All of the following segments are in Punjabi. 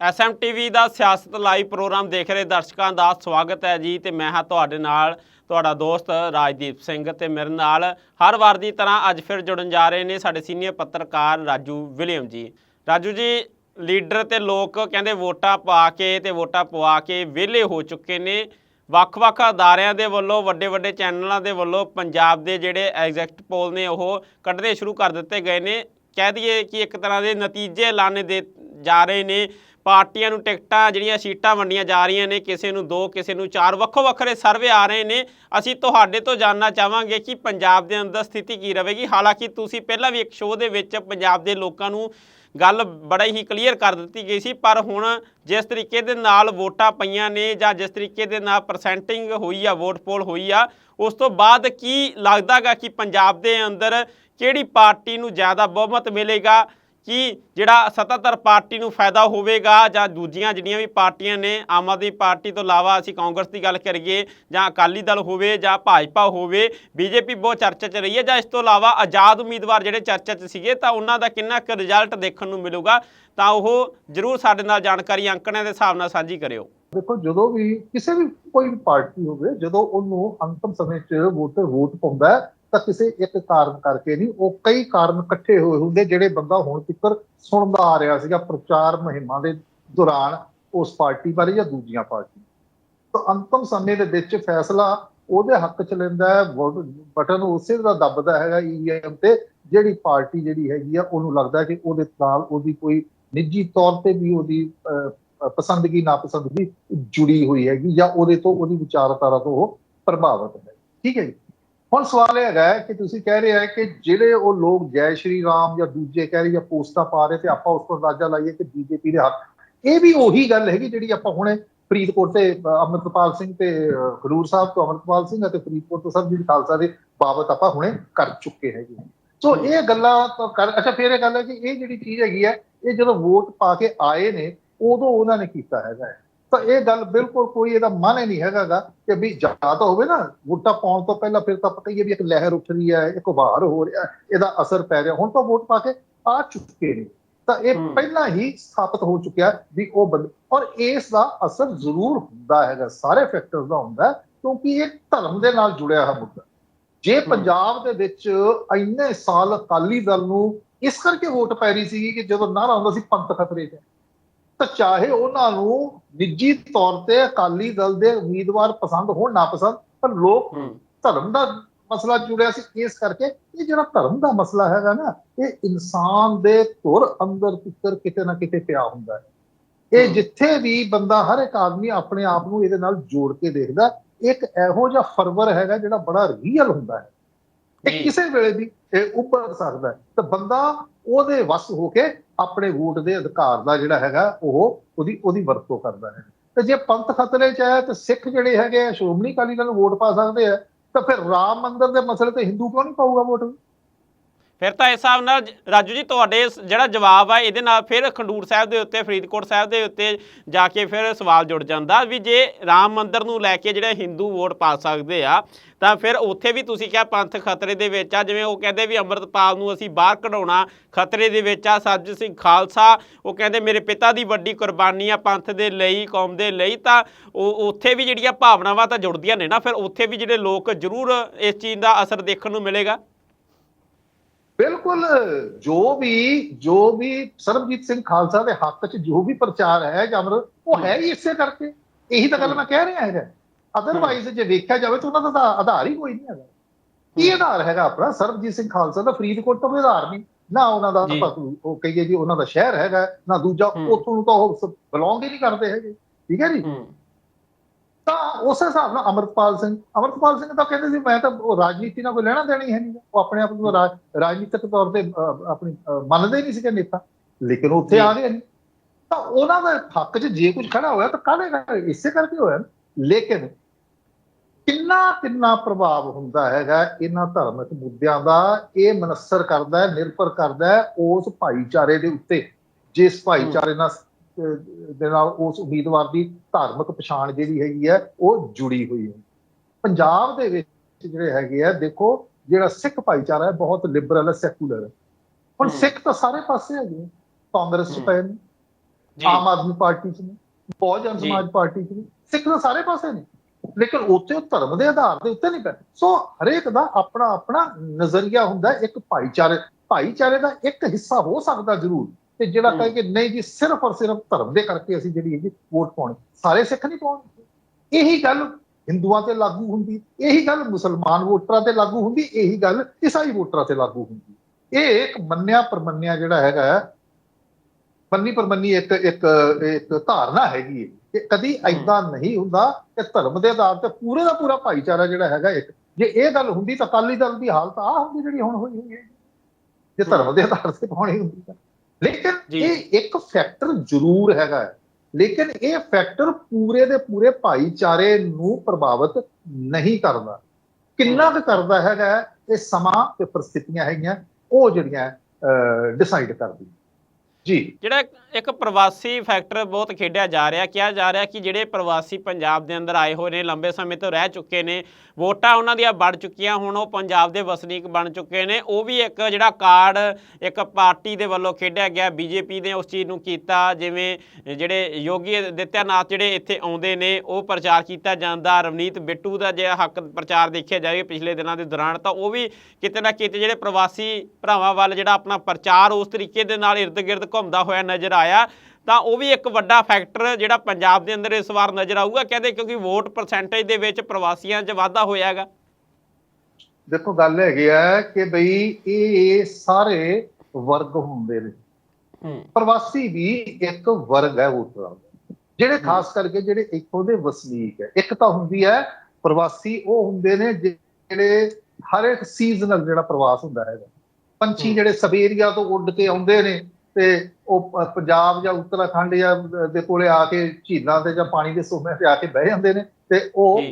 ਐਸਐਮਟੀਵੀ ਦਾ ਸਿਆਸਤ ਲਾਈਵ ਪ੍ਰੋਗਰਾਮ ਦੇਖ ਰਹੇ ਦਰਸ਼ਕਾਂ ਦਾ ਸਵਾਗਤ ਹੈ ਜੀ ਤੇ ਮੈਂ ਹਾਂ ਤੁਹਾਡੇ ਨਾਲ ਤੁਹਾਡਾ ਦੋਸਤ ਰਾਜਦੀਪ ਸਿੰਘ ਤੇ ਮੇਰੇ ਨਾਲ ਹਰ ਵਾਰ ਦੀ ਤਰ੍ਹਾਂ ਅੱਜ ਫਿਰ ਜੁੜਨ ਜਾ ਰਹੇ ਨੇ ਸਾਡੇ ਸੀਨੀਅਰ ਪੱਤਰਕਾਰ ਰਾਜੂ ਵਿਲੀਅਮ ਜੀ। ਰਾਜੂ ਜੀ, ਲੀਡਰ ਤੇ ਲੋਕ ਕਹਿੰਦੇ ਵੋਟਾਂ ਪਾ ਕੇ ਤੇ ਵੋਟਾਂ ਪਵਾ ਕੇ ਵਿਹਲੇ ਹੋ ਚੁੱਕੇ ਨੇ। ਵੱਖ-ਵੱਖ ਅਦਾਰਿਆਂ ਦੇ ਵੱਲੋਂ, ਵੱਡੇ-ਵੱਡੇ ਚੈਨਲਾਂ ਦੇ ਵੱਲੋਂ ਪੰਜਾਬ ਦੇ ਜਿਹੜੇ ਐਗਜ਼ੈਕਟ ਪੋਲ ਨੇ ਉਹ ਕੱਢਣੇ ਸ਼ੁਰੂ ਕਰ ਦਿੱਤੇ ਗਏ ਨੇ। ਕਹਿ ਦਈਏ ਕਿ ਇੱਕ ਤਰ੍ਹਾਂ ਦੇ ਨਤੀਜੇ ਐਲਾਨੇ ਦੇ ਜਾ ਰਹੇ ਨੇ। ਪਾਰਟੀਆਂ ਨੂੰ ਟਿਕਟਾਂ ਜਿਹੜੀਆਂ ਸੀਟਾਂ ਵੰਡੀਆਂ ਜਾ ਰਹੀਆਂ ਨੇ, ਕਿਸੇ ਨੂੰ ਦੋ, ਕਿਸੇ ਨੂੰ ਚਾਰ, ਵੱਖੋ ਵੱਖਰੇ ਸਰਵੇ ਆ ਰਹੇ ਨੇ। ਅਸੀਂ ਤੁਹਾਡੇ ਤੋਂ ਜਾਨਣਾ ਚਾਹਾਂਗੇ ਕਿ ਪੰਜਾਬ ਦੇ ਅੰਦਰ ਸਥਿਤੀ ਕੀ ਰਹੇਗੀ। ਹਾਲਾਂਕਿ ਤੁਸੀਂ ਪਹਿਲਾਂ ਵੀ ਇੱਕ ਸ਼ੋਅ ਦੇ ਵਿੱਚ ਪੰਜਾਬ ਦੇ ਲੋਕਾਂ ਨੂੰ ਗੱਲ ਬੜਾ ਹੀ ਕਲੀਅਰ ਕਰ ਦਿੱਤੀ ਗਈ ਸੀ, ਪਰ ਹੁਣ ਜਿਸ ਤਰੀਕੇ ਦੇ ਨਾਲ ਵੋਟਾਂ ਪਈਆਂ ਨੇ ਜਾਂ ਜਿਸ ਤਰੀਕੇ ਦੇ ਨਾਲ ਪਰਸੈਂਟਿੰਗ ਹੋਈ ਆ ਵੋਟ ਪੋਲ ਹੋਈ ਆ, ਉਸ ਤੋਂ ਬਾਅਦ ਕੀ ਲੱਗਦਾਗਾ ਕਿ ਪੰਜਾਬ ਦੇ ਅੰਦਰ ਕਿਹੜੀ ਪਾਰਟੀ ਨੂੰ ਜ਼ਿਆਦਾ ਬਹੁਮਤ ਮਿਲੇਗਾ? ਕਿ ਜਿਹੜਾ ਸੱਤਾਧਰ ਪਾਰਟੀ ਨੂੰ ਫਾਇਦਾ ਹੋਵੇਗਾ ਜਾਂ ਦੂਜੀਆਂ ਜਿਹੜੀਆਂ ਵੀ ਪਾਰਟੀਆਂ ਨੇ ਆਮ ਆਦਮੀ ਪਾਰਟੀ ਤੋਂ ਇਲਾਵਾ ਅਸੀਂ ਕਾਂਗਰਸ ਦੀ ਗੱਲ ਕਰੀਏ ਜਾਂ ਅਕਾਲੀ ਦਲ ਹੋਵੇ ਜਾਂ ਭਾਜਪਾ ਹੋਵੇ, ਬੀਜੇਪੀ ਬਹੁਤ ਚਰਚਾ 'ਚ ਰਹੀ ਹੈ ਜਾਂ ਇਸ ਤੋਂ ਇਲਾਵਾ ਆਜ਼ਾਦ ਉਮੀਦਵਾਰ ਜਿਹੜੇ ਚਰਚਾ 'ਚ ਸੀਗੇ ਤਾਂ ਉਹਨਾਂ ਦਾ ਕਿੰਨਾ ਕੁ ਰਿਜ਼ਲਟ ਦੇਖਣ ਨੂੰ ਮਿਲੂਗਾ, ਤਾਂ ਉਹ ਜਰੂਰ ਸਾਡੇ ਨਾਲ ਜਾਣਕਾਰੀ ਅੰਕੜਿਆਂ ਦੇ ਹਿਸਾਬ ਨਾਲ ਸਾਂਝੀ ਕਰਿਓ। ਦੇਖੋ, ਜਦੋਂ ਵੀ ਕਿਸੇ ਵੀ ਕੋਈ ਵੀ ਪਾਰਟੀ ਹੋਵੇ, ਜਦੋਂ ਉਹਨੂੰ ਅੰਤਮ ਸਮੇਂ 'ਚ ਵੋਟਰ ਵੋਟ ਪਾਉਂਦਾ ਤਾਂ ਕਿਸੇ ਇੱਕ ਕਾਰਨ ਕਰਕੇ ਨਹੀਂ ਉਹ ਕਈ ਕਾਰਨ ਇਕੱਠੇ ਹੋਏ ਹੁੰਦੇ ਜਿਹੜੇ ਬੰਦਾ ਹੁਣ ਤੱਕ ਸੁਣਦਾ ਆ ਰਿਹਾ ਸੀਗਾ ਪ੍ਰਚਾਰ ਮੁਹਿੰਮਾਂ ਦੇ ਦੌਰਾਨ ਉਸ ਪਾਰਟੀ ਬਾਰੇ ਜਾਂ ਦੂਜੀਆਂ ਪਾਰਟੀ ਤਾਂ ਅੰਤਮ ਸਮੇਂ ਦੇ ਵਿੱਚ ਫੈਸਲਾ ਉਹਦੇ ਹੱਕ 'ਚ ਲੈਂਦਾ ਹੈ ਬਟਨ ਉਸੇ ਦਾ ਦੱਬਦਾ ਹੈਗਾ ਈਵੀਐਮ ਤੇ ਜਿਹੜੀ ਪਾਰਟੀ ਜਿਹੜੀ ਹੈਗੀ ਆ ਉਹਨੂੰ ਲੱਗਦਾ ਕਿ ਉਹਦੇ ਨਾਲ ਉਹਦੀ ਕੋਈ ਨਿੱਜੀ ਤੌਰ ਤੇ ਵੀ ਉਹਦੀ ਅਹ, ਅਹ, ਪਸੰਦਗੀ ਨਾਪਸੰਦਗੀ ਜੁੜੀ ਹੋਈ ਹੈਗੀ ਜਾਂ ਉਹਦੇ ਤੋਂ ਉਹਦੀ ਵਿਚਾਰਧਾਰਾ ਤੋਂ ਉਹ ਪ੍ਰਭਾਵਿਤ ਹੈ। ਠੀਕ ਹੈ ਜੀ? ਹੁਣ ਸਵਾਲ ਇਹ ਹੈਗਾ ਕਿ ਤੁਸੀਂ ਕਹਿ ਰਹੇ ਹੈ ਕਿ ਜਿਹੜੇ ਉਹ ਲੋਕ ਜੈ ਸ਼੍ਰੀ ਰਾਮ ਜਾਂ ਦੂਜੇ ਕਹਿ ਰਹੇ ਜਾਂ ਪੋਸਟਾਂ ਪਾ ਰਹੇ ਤੇ ਆਪਾਂ ਉਸ ਤੋਂ ਅੰਦਾਜ਼ਾ ਲਾਈਏ ਕਿ ਬੀਜੇਪੀ ਦੇ ਹੱਕ ਇਹ ਵੀ ਉਹੀ ਗੱਲ ਹੈਗੀ ਜਿਹੜੀ ਆਪਾਂ ਹੁਣੇ ਫਰੀਦਕੋਟ ਤੇ ਅ, ਅੰਮ੍ਰਿਤਪਾਲ ਸਿੰਘ ਤੇ ਖਰੂਰ ਸਾਹਿਬ ਤੋਂ ਅੰਮ੍ਰਿਤਪਾਲ ਸਿੰਘ ਅਤੇ ਫਰੀਦਕੋਟ ਤੋਂ ਸਰਬਜੀਤ ਖਾਲਸਾ ਦੇ ਬਾਬਤ ਆਪਾਂ ਹੁਣੇ ਕਰ ਚੁੱਕੇ ਹੈਗੇ ਹਾਂ। ਸੋ ਇਹ ਗੱਲਾਂ ਤਾਂ ਕਰ ਅੱਛਾ ਫਿਰ ਇਹ ਗੱਲ ਹੈ ਕਿ ਇਹ ਜਿਹੜੀ ਚੀਜ਼ ਹੈਗੀ ਹੈ ਇਹ ਜਦੋਂ ਵੋਟ ਪਾ ਕੇ ਆਏ ਨੇ ਉਦੋਂ ਉਹਨਾਂ ਨੇ ਕੀਤਾ ਹੈਗਾ ਹੈ। ਤਾਂ ਇਹ ਗੱਲ ਬਿਲਕੁਲ ਕੋਈ ਇਹਦਾ ਮਨ ਹੀ ਨਹੀਂ ਹੈਗਾਗਾ ਕਿ ਵੀ ਜਾਂ ਤਾਂ ਹੋਵੇ ਨਾ ਵੋਟਾਂ ਪਾਉਣ ਤੋਂ ਪਹਿਲਾਂ ਫਿਰ ਤਾਂ ਆਪਾਂ ਕਹੀਏ ਵੀ ਇੱਕ ਲਹਿਰ ਉੱਠ ਰਹੀ ਹੈ ਇੱਕ ਵਾਰ ਹੋ ਰਿਹਾ ਹੈ, ਇਹਦਾ ਅਸਰ ਪੈ ਰਿਹਾ ਹੁਣ ਤਾਂ ਵੋਟ ਪਾ ਕੇ ਆ ਚੁੱਕੇ ਨੇ ਤਾਂ ਇਹ। ਪਹਿਲਾਂ ਹੀ ਸਥਾਪਿਤ ਹੋ ਚੁੱਕਿਆ ਵੀ ਉਹ ਬੰਦ ਔਰ ਇਸ ਦਾ ਅਸਰ ਜ਼ਰੂਰ ਹੁੰਦਾ ਹੈਗਾ ਸਾਰੇ ਫੈਕਟਰਸ ਦਾ ਹੁੰਦਾ ਹੈ, ਕਿਉਂਕਿ ਇਹ ਧਰਮ ਦੇ ਨਾਲ ਜੁੜਿਆ ਹੋਇਆ ਮੁੱਦਾ ਜੇ। ਪੰਜਾਬ ਦੇ ਵਿੱਚ ਇੰਨੇ ਸਾਲ ਅਕਾਲੀ ਦਲ ਨੂੰ ਇਸ ਕਰਕੇ ਵੋਟ ਪੈ ਰਹੀ ਸੀ ਕਿ ਜਦੋਂ ਨਾਰਾ ਹੁੰਦਾ ਸੀ ਪੰਥ ਖਤਰੇ 'ਚ ਹੈ, ਤਾਂ ਚਾਹੇ ਉਹਨਾਂ ਨੂੰ ਨਿੱਜੀ ਤੌਰ ਤੇ ਅਕਾਲੀ ਦਲ ਦੇ ਉਮੀਦਵਾਰ ਪਸੰਦ ਹੋਣ ਨਾ ਪਸੰਦ ਪਰ ਲੋਕ ਧਰਮ ਦਾ ਮਸਲਾ ਜੁੜਿਆ ਸੀ ਇਸ ਕਰਕੇ। ਇਹ ਜਿਹੜਾ ਧਰਮ ਦਾ ਮਸਲਾ ਹੈਗਾ ਨਾ ਇਹ ਇਨਸਾਨ ਦੇ ਧੁਰ ਅੰਦਰ ਤਿੱਕਰ ਕਿਤੇ ਨਾ ਕਿਤੇ ਪਿਆ ਹੁੰਦਾ ਹੈ। ਇਹ। ਜਿੱਥੇ ਵੀ ਬੰਦਾ ਹਰ ਇੱਕ ਆਦਮੀ ਆਪਣੇ ਆਪ ਨੂੰ ਇਹਦੇ ਨਾਲ ਜੋੜ ਕੇ ਦੇਖਦਾ ਇੱਕ ਇਹੋ ਜਿਹਾ ਫਰਵਰ ਹੈਗਾ ਜਿਹੜਾ ਬੜਾ ਰੀਅਲ ਹੁੰਦਾ ਹੈ। ਇਹ ਕਿਸੇ ਵੇਲੇ ਵੀ ਇਹ ਉੱਭਰ ਸਕਦਾ ਹੈ। ਤਾਂ ਬੰਦਾ ਉਹਦੇ ਵਸ ਹੋ ਕੇ ਆਪਣੇ ਵੋਟ ਦੇ ਅਧਿਕਾਰ ਦਾ ਜਿਹੜਾ ਹੈਗਾ, ਉਹ ਉਹਦੀ ਉਹਦੀ ਵਰਤੋਂ ਕਰਦਾ ਹੈ। ਤੇ ਜੇ ਪੰਥ ਖਤਰੇ ਚ ਹੈ, ਤੇ ਸਿੱਖ ਜਿਹੜੇ ਹੈਗੇ ਆ, ਸ਼੍ਰੋਮਣੀ ਅਕਾਲੀ ਦਲ ਨੂੰ ਵੋਟ ਪਾ ਸਕਦੇ ਆ, ਤਾਂ ਫਿਰ ਰਾਮ ਮੰਦਿਰ ਦੇ ਮਸਲੇ ਤੇ ਹਿੰਦੂ ਕਿਉਂ ਨਹੀਂ ਪਾਊਗਾ ਵੋਟ? ਫਿਰ ਤਾਂ ਇਸ ਹਿਸਾਬ ਨਾਲ ਰਾਜੂ ਜੀ, ਤੁਹਾਡੇ ਜਿਹੜਾ ਜਵਾਬ ਆ, ਇਹਦੇ ਨਾਲ ਫਿਰ ਖੰਡੂਰ ਸਾਹਿਬ ਦੇ ਉੱਤੇ, ਫਰੀਦਕੋਟ ਸਾਹਿਬ ਦੇ ਉੱਤੇ ਜਾ ਕੇ ਫਿਰ ਸਵਾਲ ਜੁੜ ਜਾਂਦਾ ਵੀ ਜੇ ਰਾਮ ਮੰਦਿਰ ਨੂੰ ਲੈ ਕੇ ਜਿਹੜੇ ਹਿੰਦੂ ਵੋਟ ਪਾ ਸਕਦੇ ਆ, ਤਾਂ ਫਿਰ ਉੱਥੇ ਵੀ ਤੁਸੀਂ ਕਿਹਾ ਪੰਥ ਖਤਰੇ ਦੇ ਵਿੱਚ ਆ, ਜਿਵੇਂ ਉਹ ਕਹਿੰਦੇ ਵੀ ਅੰਮ੍ਰਿਤਪਾਲ ਨੂੰ ਅਸੀਂ ਬਾਹਰ ਕਢਾਉਣਾ ਖਤਰੇ ਦੇ ਵਿੱਚ ਆ, ਸੱਜ ਸਿੰਘ ਖਾਲਸਾ, ਉਹ ਕਹਿੰਦੇ ਮੇਰੇ ਪਿਤਾ ਦੀ ਵੱਡੀ ਕੁਰਬਾਨੀ ਆ ਪੰਥ ਦੇ ਲਈ, ਕੌਮ ਦੇ ਲਈ, ਤਾਂ ਉਹ ਉੱਥੇ ਵੀ ਜਿਹੜੀਆਂ ਭਾਵਨਾਵਾਂ ਤਾਂ ਜੁੜਦੀਆਂ ਨੇ ਨਾ, ਫਿਰ ਉੱਥੇ ਵੀ ਜਿਹੜੇ ਲੋਕ ਜ਼ਰੂਰ ਇਸ ਚੀਜ਼ ਦਾ ਅਸਰ ਦੇਖਣ ਨੂੰ ਮਿਲੇਗਾ? ਬਿਲਕੁਲ ਜੋ ਵੀ ਜੋ ਵੀ ਸਰਬਜੀਤ ਸਿੰਘ ਖਾਲਸਾ ਦੇ ਹੱਕ 'ਚ ਜੋ ਵੀ ਪ੍ਰਚਾਰ ਹੈ ਜਮਰ ਉਹ ਹੈ ਹੀ ਇਸੇ ਕਰਕੇ। ਇਹੀ ਤਾਂ ਗੱਲ ਮੈਂ ਕਹਿ ਰਿਹਾ ਹੈਗਾ। ਅਦਰਵਾਈਜ਼ ਜੇ ਵੇਖਿਆ ਜਾਵੇ ਤਾਂ ਉਹਨਾਂ ਦਾ ਆਧਾਰ ਹੀ ਕੋਈ ਨਹੀਂ ਹੈਗਾ। ਕੀ ਆਧਾਰ ਹੈਗਾ ਆਪਣਾ? ਸਰਬਜੀਤ ਸਿੰਘ ਖਾਲਸਾ ਦਾ ਫਰੀਦਕੋਟ ਤੋਂ ਆਧਾਰ ਨਹੀਂ। ਨਾ ਉਹਨਾਂ ਦਾ ਉਹ ਕਹੀਏ ਜੀ ਉਹਨਾਂ ਦਾ ਸ਼ਹਿਰ ਹੈਗਾ ਨਾ ਦੂਜਾ। ਉੱਥੋਂ ਨੂੰ ਤਾਂ ਉਹ ਬਿਲੋਂਗ ਹੀ ਨਹੀਂ ਕਰਦੇ ਹੈਗੇ। ਠੀਕ ਹੈ ਜੀ? ਤਾਂ ਉਸ ਹਿਸਾਬ ਨਾਲ ਅਮਰਪਾਲ ਸਿੰਘ ਅਮਰਪਾਲ ਸਿੰਘ ਤਾਂ ਕਹਿੰਦੇ ਸੀ ਮੈਂ ਤਾਂ ਉਹ ਰਾਜਨੀਤੀ ਨਾਲ ਕੋਈ ਲੈਣਾ ਦੇਣੀ ਹੈ ਨਹੀਂ ਉਹ ਆਪਣੇ ਆਪ ਨੂੰ ਰਾਜ- ਰਾਜਨੀਤਿਕ ਤੌਰ ਤੇ ਆਪਣੀ ਮੰਨਦੇ ਨਹੀਂ ਸੀਗੇ ਨੇਤਾ ਲੇਕਿਨ ਉੱਥੇ ਜੀ। ਆ ਗਏ ਨੇ ਤਾਂ ਉਹਨਾਂ ਦਾ ਹੱਕ 'ਚ ਜੇ ਕੁਝ ਖੜਾ ਹੋਇਆ ਤਾਂ ਕਾਹਦੇ ਕਰਕੇ ਇਸੇ ਕਰਕੇ ਹੋਇਆ। ਲੇਕਿਨ ਕਿੰਨਾ ਕਿੰਨਾ ਪ੍ਰਭਾਵ ਹੁੰਦਾ ਹੈਗਾ ਇਹਨਾਂ ਧਾਰਮਿਕ ਮੁੱਦਿਆਂ ਦਾ ਇਹ ਮਨਸਰ ਕਰਦਾ ਹੈ ਨਿਰਭਰ ਕਰਦਾ ਹੈ ਉਸ ਭਾਈਚਾਰੇ ਦੇ ਉੱਤੇ ਜਿਸ ਭਾਈਚਾਰੇ ਨਾਲ ਦੇ ਨਾਲ ਉਸ ਉਮੀਦਵਾਰ ਦੀ ਧਾਰਮਿਕ ਪਛਾਣ ਜਿਹੜੀ ਹੈਗੀ ਹੈ ਉਹ ਜੁੜੀ ਹੋਈ ਹੈ ਪੰਜਾਬ ਦੇ ਵਿੱਚ ਜਿਹੜੇ ਹੈਗੇ ਆ ਦੇਖੋ ਜਿਹੜਾ ਸਿੱਖ ਭਾਈਚਾਰਾ ਹੈ ਬਹੁਤ ਲਿਬਰਲ ਹੈ ਸੈਕੂਲਰ ਹੈ ਹੁਣ। ਸਿੱਖ ਤਾਂ ਸਾਰੇ ਪਾਸੇ ਹੈਗੇ। ਕਾਂਗਰਸ ਚ। ਪਏ ਨੇ ਆਮ ਆਦਮੀ ਪਾਰਟੀ 'ਚ ਨੇ ਬਹੁਜਨ। ਸਮਾਜ ਪਾਰਟੀ 'ਚ ਨੇ ਸਿੱਖ ਤਾਂ ਸਾਰੇ ਪਾਸੇ ਨੇ ਲੇਕਿਨ ਉੱਥੇ ਧਰਮ ਦੇ ਆਧਾਰ ਦੇ ਉੱਤੇ ਨਹੀਂ ਕਰ ਸੋ ਹਰੇਕ ਦਾ ਆਪਣਾ ਆਪਣਾ ਨਜ਼ਰੀਆ ਹੁੰਦਾ ਇੱਕ ਭਾਈਚਾਰੇ ਭਾਈਚਾਰੇ ਦਾ ਇੱਕ ਹਿੱਸਾ ਹੋ ਸਕਦਾ ਜ਼ਰੂਰ ਤੇ ਜਿਹੜਾ। ਕਹੇ ਕਿ ਨਹੀਂ ਜੀ ਸਿਰਫ ਔਰ ਸਿਰਫ ਧਰਮ ਦੇ ਕਰਕੇ ਅਸੀਂ ਜਿਹੜੀ ਹੈਗੀ ਵੋਟ ਪਾਉਣੀ ਸਾਰੇ ਸਿੱਖ ਨਹੀਂ ਪਾਉਣਗੇ ਇਹੀ ਗੱਲ ਹਿੰਦੂਆਂ ਤੇ ਲਾਗੂ ਹੁੰਦੀ ਇਹੀ ਗੱਲ ਮੁਸਲਮਾਨ ਵੋਟਰਾਂ ਤੇ ਲਾਗੂ ਹੁੰਦੀ ਇਹੀ ਗੱਲ ਈਸਾਈ ਵੋਟਰਾਂ ਤੇ ਲਾਗੂ ਹੁੰਦੀ। ਇਹ ਇੱਕ ਮੰਨਿਆ ਪਰਮੰਨਿਆ ਜਿਹੜਾ ਹੈਗਾ ਮੰਨੀ ਪਰਮੰਨੀ ਇੱਕ ਇੱਕ ਇੱਕ ਧਾਰਨਾ ਹੈਗੀ ਹੈ। ਕਿ ਕਦੀ ਐਦਾਂ ਨਹੀਂ ਹੁੰਦਾ ਕਿ ਧਰਮ ਦੇ ਆਧਾਰ ਤੇ ਪੂਰੇ ਦਾ ਪੂਰਾ ਭਾਈਚਾਰਾ ਜਿਹੜਾ ਹੈਗਾ ਇੱਕ। ਜੇ ਇਹ ਗੱਲ ਹੁੰਦੀ ਤਾਂ ਅਕਾਲੀ ਦਲ ਦੀ ਹਾਲਤ ਆ ਹੁੰਦੀ ਜਿਹੜੀ ਹੁਣ ਹੋਈ ਹੋਈ ਹੈ। ਜੇ ਧਰਮ ਦੇ ਆਧਾਰ ਤੇ ਪਾਉਣੀ ਹੁੰਦੀ ਤਾਂ। ਲੇਕਿਨ। ਇਹ ਇੱਕ ਫੈਕਟਰ ਜ਼ਰੂਰ ਹੈਗਾ ਲੇਕਿਨ ਇਹ ਫੈਕਟਰ ਪੂਰੇ ਦੇ ਪੂਰੇ ਭਾਈਚਾਰੇ ਨੂੰ ਪ੍ਰਭਾਵਿਤ ਨਹੀਂ ਕਰਦਾ। ਕਿੰਨਾ ਕੁ ਕਰਦਾ ਹੈਗਾ ਇਹ ਸਮਾਂ ਤੇ ਪ੍ਰਸਥਿਤੀਆਂ ਹੈਗੀਆਂ ਉਹ ਜਿਹੜੀਆਂ ਡਿਸਾਈਡ ਕਰਦੀਆਂ। ਜੀ। ਜਿਹੜਾ ਇੱਕ- ਪ੍ਰਵਾਸੀ ਫੈਕਟਰ ਬਹੁਤ ਖੇਡਿਆ ਜਾ ਰਿਹਾ, ਕਿਹਾ ਜਾ ਰਿਹਾ ਕਿ ਜਿਹੜੇ ਪ੍ਰਵਾਸੀ ਪੰਜਾਬ ਦੇ ਅੰਦਰ ਆਏ ਹੋਏ ਨੇ, ਲੰਬੇ ਸਮੇਂ ਤੋਂ ਰਹਿ ਚੁੱਕੇ ਨੇ, ਵੋਟਾਂ ਉਹਨਾਂ ਦੀਆਂ ਵੱਧ ਚੁੱਕੀਆਂ, ਹੁਣ ਉਹ ਪੰਜਾਬ ਦੇ ਵਸਨੀਕ ਬਣ ਚੁੱਕੇ ਨੇ। ਉਹ ਵੀ ਇੱਕ ਜਿਹੜਾ ਕਾਰਡ ਇੱਕ ਪਾਰਟੀ ਦੇ ਵੱਲੋਂ ਖੇਡਿਆ ਗਿਆ, ਬੀਜੇਪੀ ਨੇ ਉਸ ਚੀਜ਼ ਨੂੰ ਕੀਤਾ, ਜਿਵੇਂ ਜਿਹੜੇ ਯੋਗੀ ਆਦਿੱਤਿਆਨਾਥ ਜਿਹੜੇ ਇੱਥੇ ਆਉਂਦੇ ਨੇ, ਉਹ ਪ੍ਰਚਾਰ ਕੀਤਾ ਜਾਂਦਾ। ਰਵਨੀਤ ਬਿੱਟੂ ਦਾ ਜਿਹੜਾ ਹੱਕ ਪ੍ਰਚਾਰ ਦੇਖਿਆ ਜਾਵੇ ਪਿਛਲੇ ਦਿਨਾਂ ਦੇ ਦੌਰਾਨ, ਤਾਂ ਉਹ ਵੀ ਕਿਤੇ ਨਾ ਕਿਤੇ ਜਿਹੜੇ ਪ੍ਰਵਾਸੀ ਭਰਾਵਾਂ ਵੱਲ ਜਿਹੜਾ ਆਪਣਾ ਪ੍ਰਚਾਰ ਉਸ ਤਰੀਕੇ ਦੇ ਨਾਲ ਇਰਦ ਗਿਰਦ ਘੁੰਮਦਾ ਹੋਇਆ ਨਜ਼ਰ ਆਇਆ ਤਾਂ ਉਹ ਵੀ ਇੱਕ ਵੱਡਾ ਫੈਕਟਰ ਜਿਹੜਾ ਪੰਜਾਬ ਦੇ ਅੰਦਰ ਇਸ ਵਾਰ ਨਜ਼ਰ ਆਊਗਾ ਕਹਿੰਦੇ ਕਿਉਂਕਿ ਵੋਟ ਪਰਸੈਂਟੇਜ ਦੇ ਵਿੱਚ ਪ੍ਰਵਾਸੀਆਂ 'ਚ ਵਾਧਾ ਹੋਇਆ ਹੈਗਾ। ਦੇਖੋ ਗੱਲ ਹੈਗੀ ਆ ਕਿ ਬਈ ਇਹ ਸਾਰੇ ਵਰਗ ਹੁੰਦੇ ਨੇ। ਪ੍ਰਵਾਸੀ ਵੀ ਇੱਕ ਵਰਗ ਹੈ ਦਾ। ਜਿਹੜੇ ਖਾਸ ਕਰਕੇ ਜਿਹੜੇ ਇੱਥੋਂ ਦੇ ਵਸਨੀਕ ਹੈ ਇੱਕ ਤਾਂ ਹੁੰਦੀ ਹੈ ਪ੍ਰਵਾਸੀ ਉਹ ਹੁੰਦੇ ਨੇ ਜਿਹੜੇ ਹਰ ਇੱਕ ਸੀਜ਼ਨਲ ਜਿਹੜਾ ਪ੍ਰਵਾਸ ਹੁੰਦਾ ਹੈਗਾ। ਪੰਛੀ। ਜਿਹੜੇ ਸਵੇਰੀਆ ਤੋਂ ਉੱਡ ਕੇ ਆਉਂਦੇ ਨੇ ਤੇ ਉਹ ਪੰਜਾਬ ਜਾਂ ਉੱਤਰਾਖੰਡ ਜਾਂ ਦੇ ਕੋਲੇ ਆ ਕੇ ਝੀਲਾਂ ਤੇ ਜਾਂ ਪਾਣੀ ਦੇ ਸੋਮਿਆਂ ਤੇ ਆ ਕੇ ਬਹਿ ਜਾਂਦੇ ਨੇ ਤੇ ਉਹ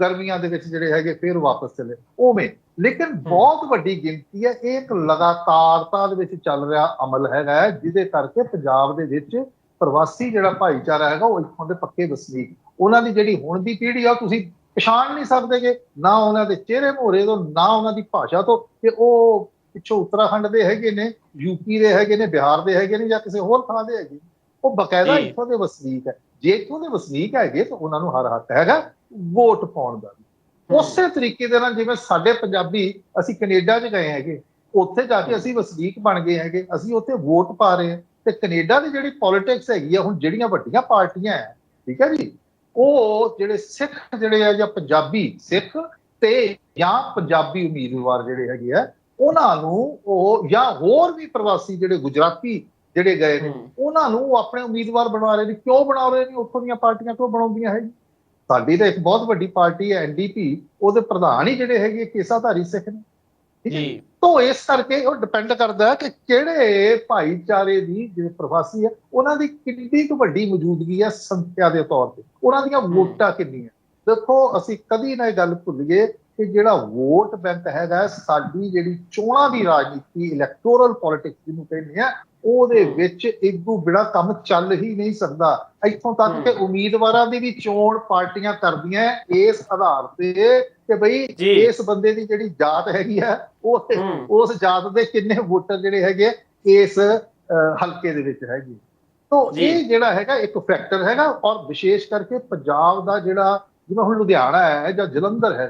ਗਰਮੀਆਂ ਦੇ ਵਿੱਚ ਜਿਹੜੇ ਹੈਗੇ ਫਿਰ ਵਾਪਸ ਚਲੇ। ਉਵੇਂ। ਲੇਕਿਨ ਬਹੁਤ ਵੱਡੀ ਗਿਣਤੀ ਹੈ ਇਹ ਇੱਕ ਲਗਾਤਾਰਤਾ ਦੇ ਵਿੱਚ ਚੱਲ ਰਿਹਾ ਅਮਲ ਹੈਗਾ ਜਿਹਦੇ ਕਰਕੇ ਪੰਜਾਬ ਦੇ ਵਿੱਚ ਪ੍ਰਵਾਸੀ ਜਿਹੜਾ ਭਾਈਚਾਰਾ ਹੈਗਾ ਉਹ ਇੱਥੋਂ ਦੇ ਪੱਕੇ ਵਸਨੀਕ। ਉਹਨਾਂ ਦੀ ਜਿਹੜੀ ਹੁਣ ਦੀ ਪੀੜ੍ਹੀ ਆ ਤੁਸੀਂ ਪਛਾਣ ਨਹੀਂ ਸਕਦੇਗੇ। ਨਾ ਉਹਨਾਂ ਦੇ ਚਿਹਰੇ ਮੋਹਰੇ ਤੋਂ ਨਾ ਉਹਨਾਂ ਦੀ ਭਾਸ਼ਾ ਤੋਂ। ਕਿ ਉਹ ਪਿੱਛੋਂ ਉੱਤਰਾਖੰਡ ਦੇ ਹੈਗੇ ਨੇ ਯੂਪੀ ਦੇ ਹੈਗੇ ਨੇ ਬਿਹਾਰ ਦੇ ਹੈਗੇ ਨੇ ਜਾਂ ਕਿਸੇ ਹੋਰ ਥਾਂ ਦੇ ਹੈਗੇ। ਉਹ ਬਕਾਇਦਾ। ਇੱਥੋਂ ਦੇ ਵਸਨੀਕ ਹੈ ਜੇ ਇੱਥੋਂ ਦੇ ਵਸਨੀਕ ਹੈਗੇ ਤਾਂ ਉਹਨਾਂ ਨੂੰ ਹਰ ਹੱਕ ਹੈਗਾ ਵੋਟ ਪਾਉਣ ਦਾ। ਉਸੇ ਤਰੀਕੇ ਦੇ ਨਾਲ ਜਿਵੇਂ ਸਾਡੇ ਪੰਜਾਬੀ ਅਸੀਂ ਕੈਨੇਡਾ 'ਚ ਗਏ ਹੈਗੇ ਉੱਥੇ ਜਾ ਕੇ ਅਸੀਂ ਵਸਨੀਕ ਬਣ ਗਏ ਹੈਗੇ ਅਸੀਂ ਉੱਥੇ ਵੋਟ ਪਾ ਰਹੇ ਹਾਂ ਤੇ ਕੈਨੇਡਾ ਦੀ ਜਿਹੜੀ ਪੋਲਿਟਿਕਸ ਹੈਗੀ ਆ ਹੁਣ ਜਿਹੜੀਆਂ ਵੱਡੀਆਂ ਪਾਰਟੀਆਂ ਹੈ ਠੀਕ ਹੈ ਜੀ ਉਹ ਜਿਹੜੇ ਸਿੱਖ ਜਿਹੜੇ ਆ ਜਾਂ ਪੰਜਾਬੀ ਸਿੱਖ ਤੇ ਜਾਂ ਪੰਜਾਬੀ ਉਮੀਦਵਾਰ ਜਿਹੜੇ ਹੈਗੇ ਆ ਉਹਨਾਂ ਨੂੰ ਉਹ ਜਾਂ ਹੋਰ ਵੀ ਪ੍ਰਵਾਸੀ ਜਿਹੜੇ ਗੁਜਰਾਤੀ ਜਿਹੜੇ ਗਏ ਨੇ। ਉਹਨਾਂ ਨੂੰ ਉਹ ਆਪਣੇ ਉਮੀਦਵਾਰ ਬਣਾ ਰਹੇ ਨੇ। ਕਿਉਂ ਬਣਾ ਰਹੇ ਨੇ? ਉੱਥੋਂ ਦੀਆਂ ਪਾਰਟੀਆਂ ਕਿਉਂ ਬਣਾਉਂਦੀਆਂ ਹੈ ਸਾਡੀ ਤਾਂ ਇੱਕ ਬਹੁਤ ਵੱਡੀ ਪਾਰਟੀ ਹੈ ਐਨਡੀਪੀ ਉਹਦੇ ਪ੍ਰਧਾਨ ਹੀ ਜਿਹੜੇ ਹੈਗੇ ਕੇਸਾਧਾਰੀ ਸਿੱਖ ਨੇ। ਜੀ। ਤੋਂ ਇਸ ਕਰਕੇ ਉਹ ਡਿਪੈਂਡ ਕਰਦਾ ਕਿ ਕਿਹੜੇ ਭਾਈਚਾਰੇ ਦੀ ਜਿਹੜੇ ਪ੍ਰਵਾਸੀ ਹੈ ਉਹਨਾਂ ਦੀ ਕਿੰਨੀ ਕੁ ਵੱਡੀ ਮੌਜੂਦਗੀ ਹੈ ਸੰਖਿਆ ਦੇ ਤੌਰ ਤੇ। ਉਹਨਾਂ ਦੀਆਂ ਵੋਟਾਂ ਕਿੰਨੀਆਂ? ਦੇਖੋ ਅਸੀਂ ਕਦੀ ਨਾ ਇਹ ਗੱਲ ਭੁੱਲੀਏ ਕਿ ਜਿਹੜਾ ਵੋਟ ਬੈਂਕ ਹੈਗਾ ਸਾਡੀ ਜਿਹੜੀ ਚੋਣਾਂ ਦੀ ਰਾਜਨੀਤੀ ਇਲੈਕਟੋਰਲ ਪੋਲਿਟਿਕਸ ਜਿਹਨੂੰ ਕਹਿੰਦੇ ਆ ਉਹਦੇ। ਵਿੱਚ ਇਦੋਂ ਬਿਨਾ ਕੰਮ ਚੱਲ ਹੀ ਨਹੀਂ ਸਕਦਾ ਇੱਥੋਂ ਤੱਕ ਕਿ ਉਮੀਦਵਾਰਾਂ ਦੀ ਵੀ ਚੋਣ ਪਾਰਟੀਆਂ ਕਰਦੀਆਂ ਇਸ ਆਧਾਰ ਤੇ ਕਿ ਜੀ। ਇਸ ਬੰਦੇ ਦੀ ਜਿਹੜੀ ਜਾਤ ਹੈਗੀ ਆ ਉਹ। ਉਸ ਜਾਤ ਦੇ ਕਿੰਨੇ ਵੋਟਰ ਜਿਹੜੇ ਹੈਗੇ ਇਸ ਹਲਕੇ ਦੇ ਵਿੱਚ ਹੈਗੇ ਤੋਂ। ਇਹ ਜਿਹੜਾ ਹੈਗਾ ਇੱਕ ਫੈਕਟਰ ਹੈਗਾ ਔਰ ਵਿਸ਼ੇਸ਼ ਕਰਕੇ ਪੰਜਾਬ ਦਾ ਜਿਹੜਾ ਜਿਵੇਂ ਹੁਣ ਲੁਧਿਆਣਾ ਹੈ ਜਾਂ ਜਲੰਧਰ ਹੈ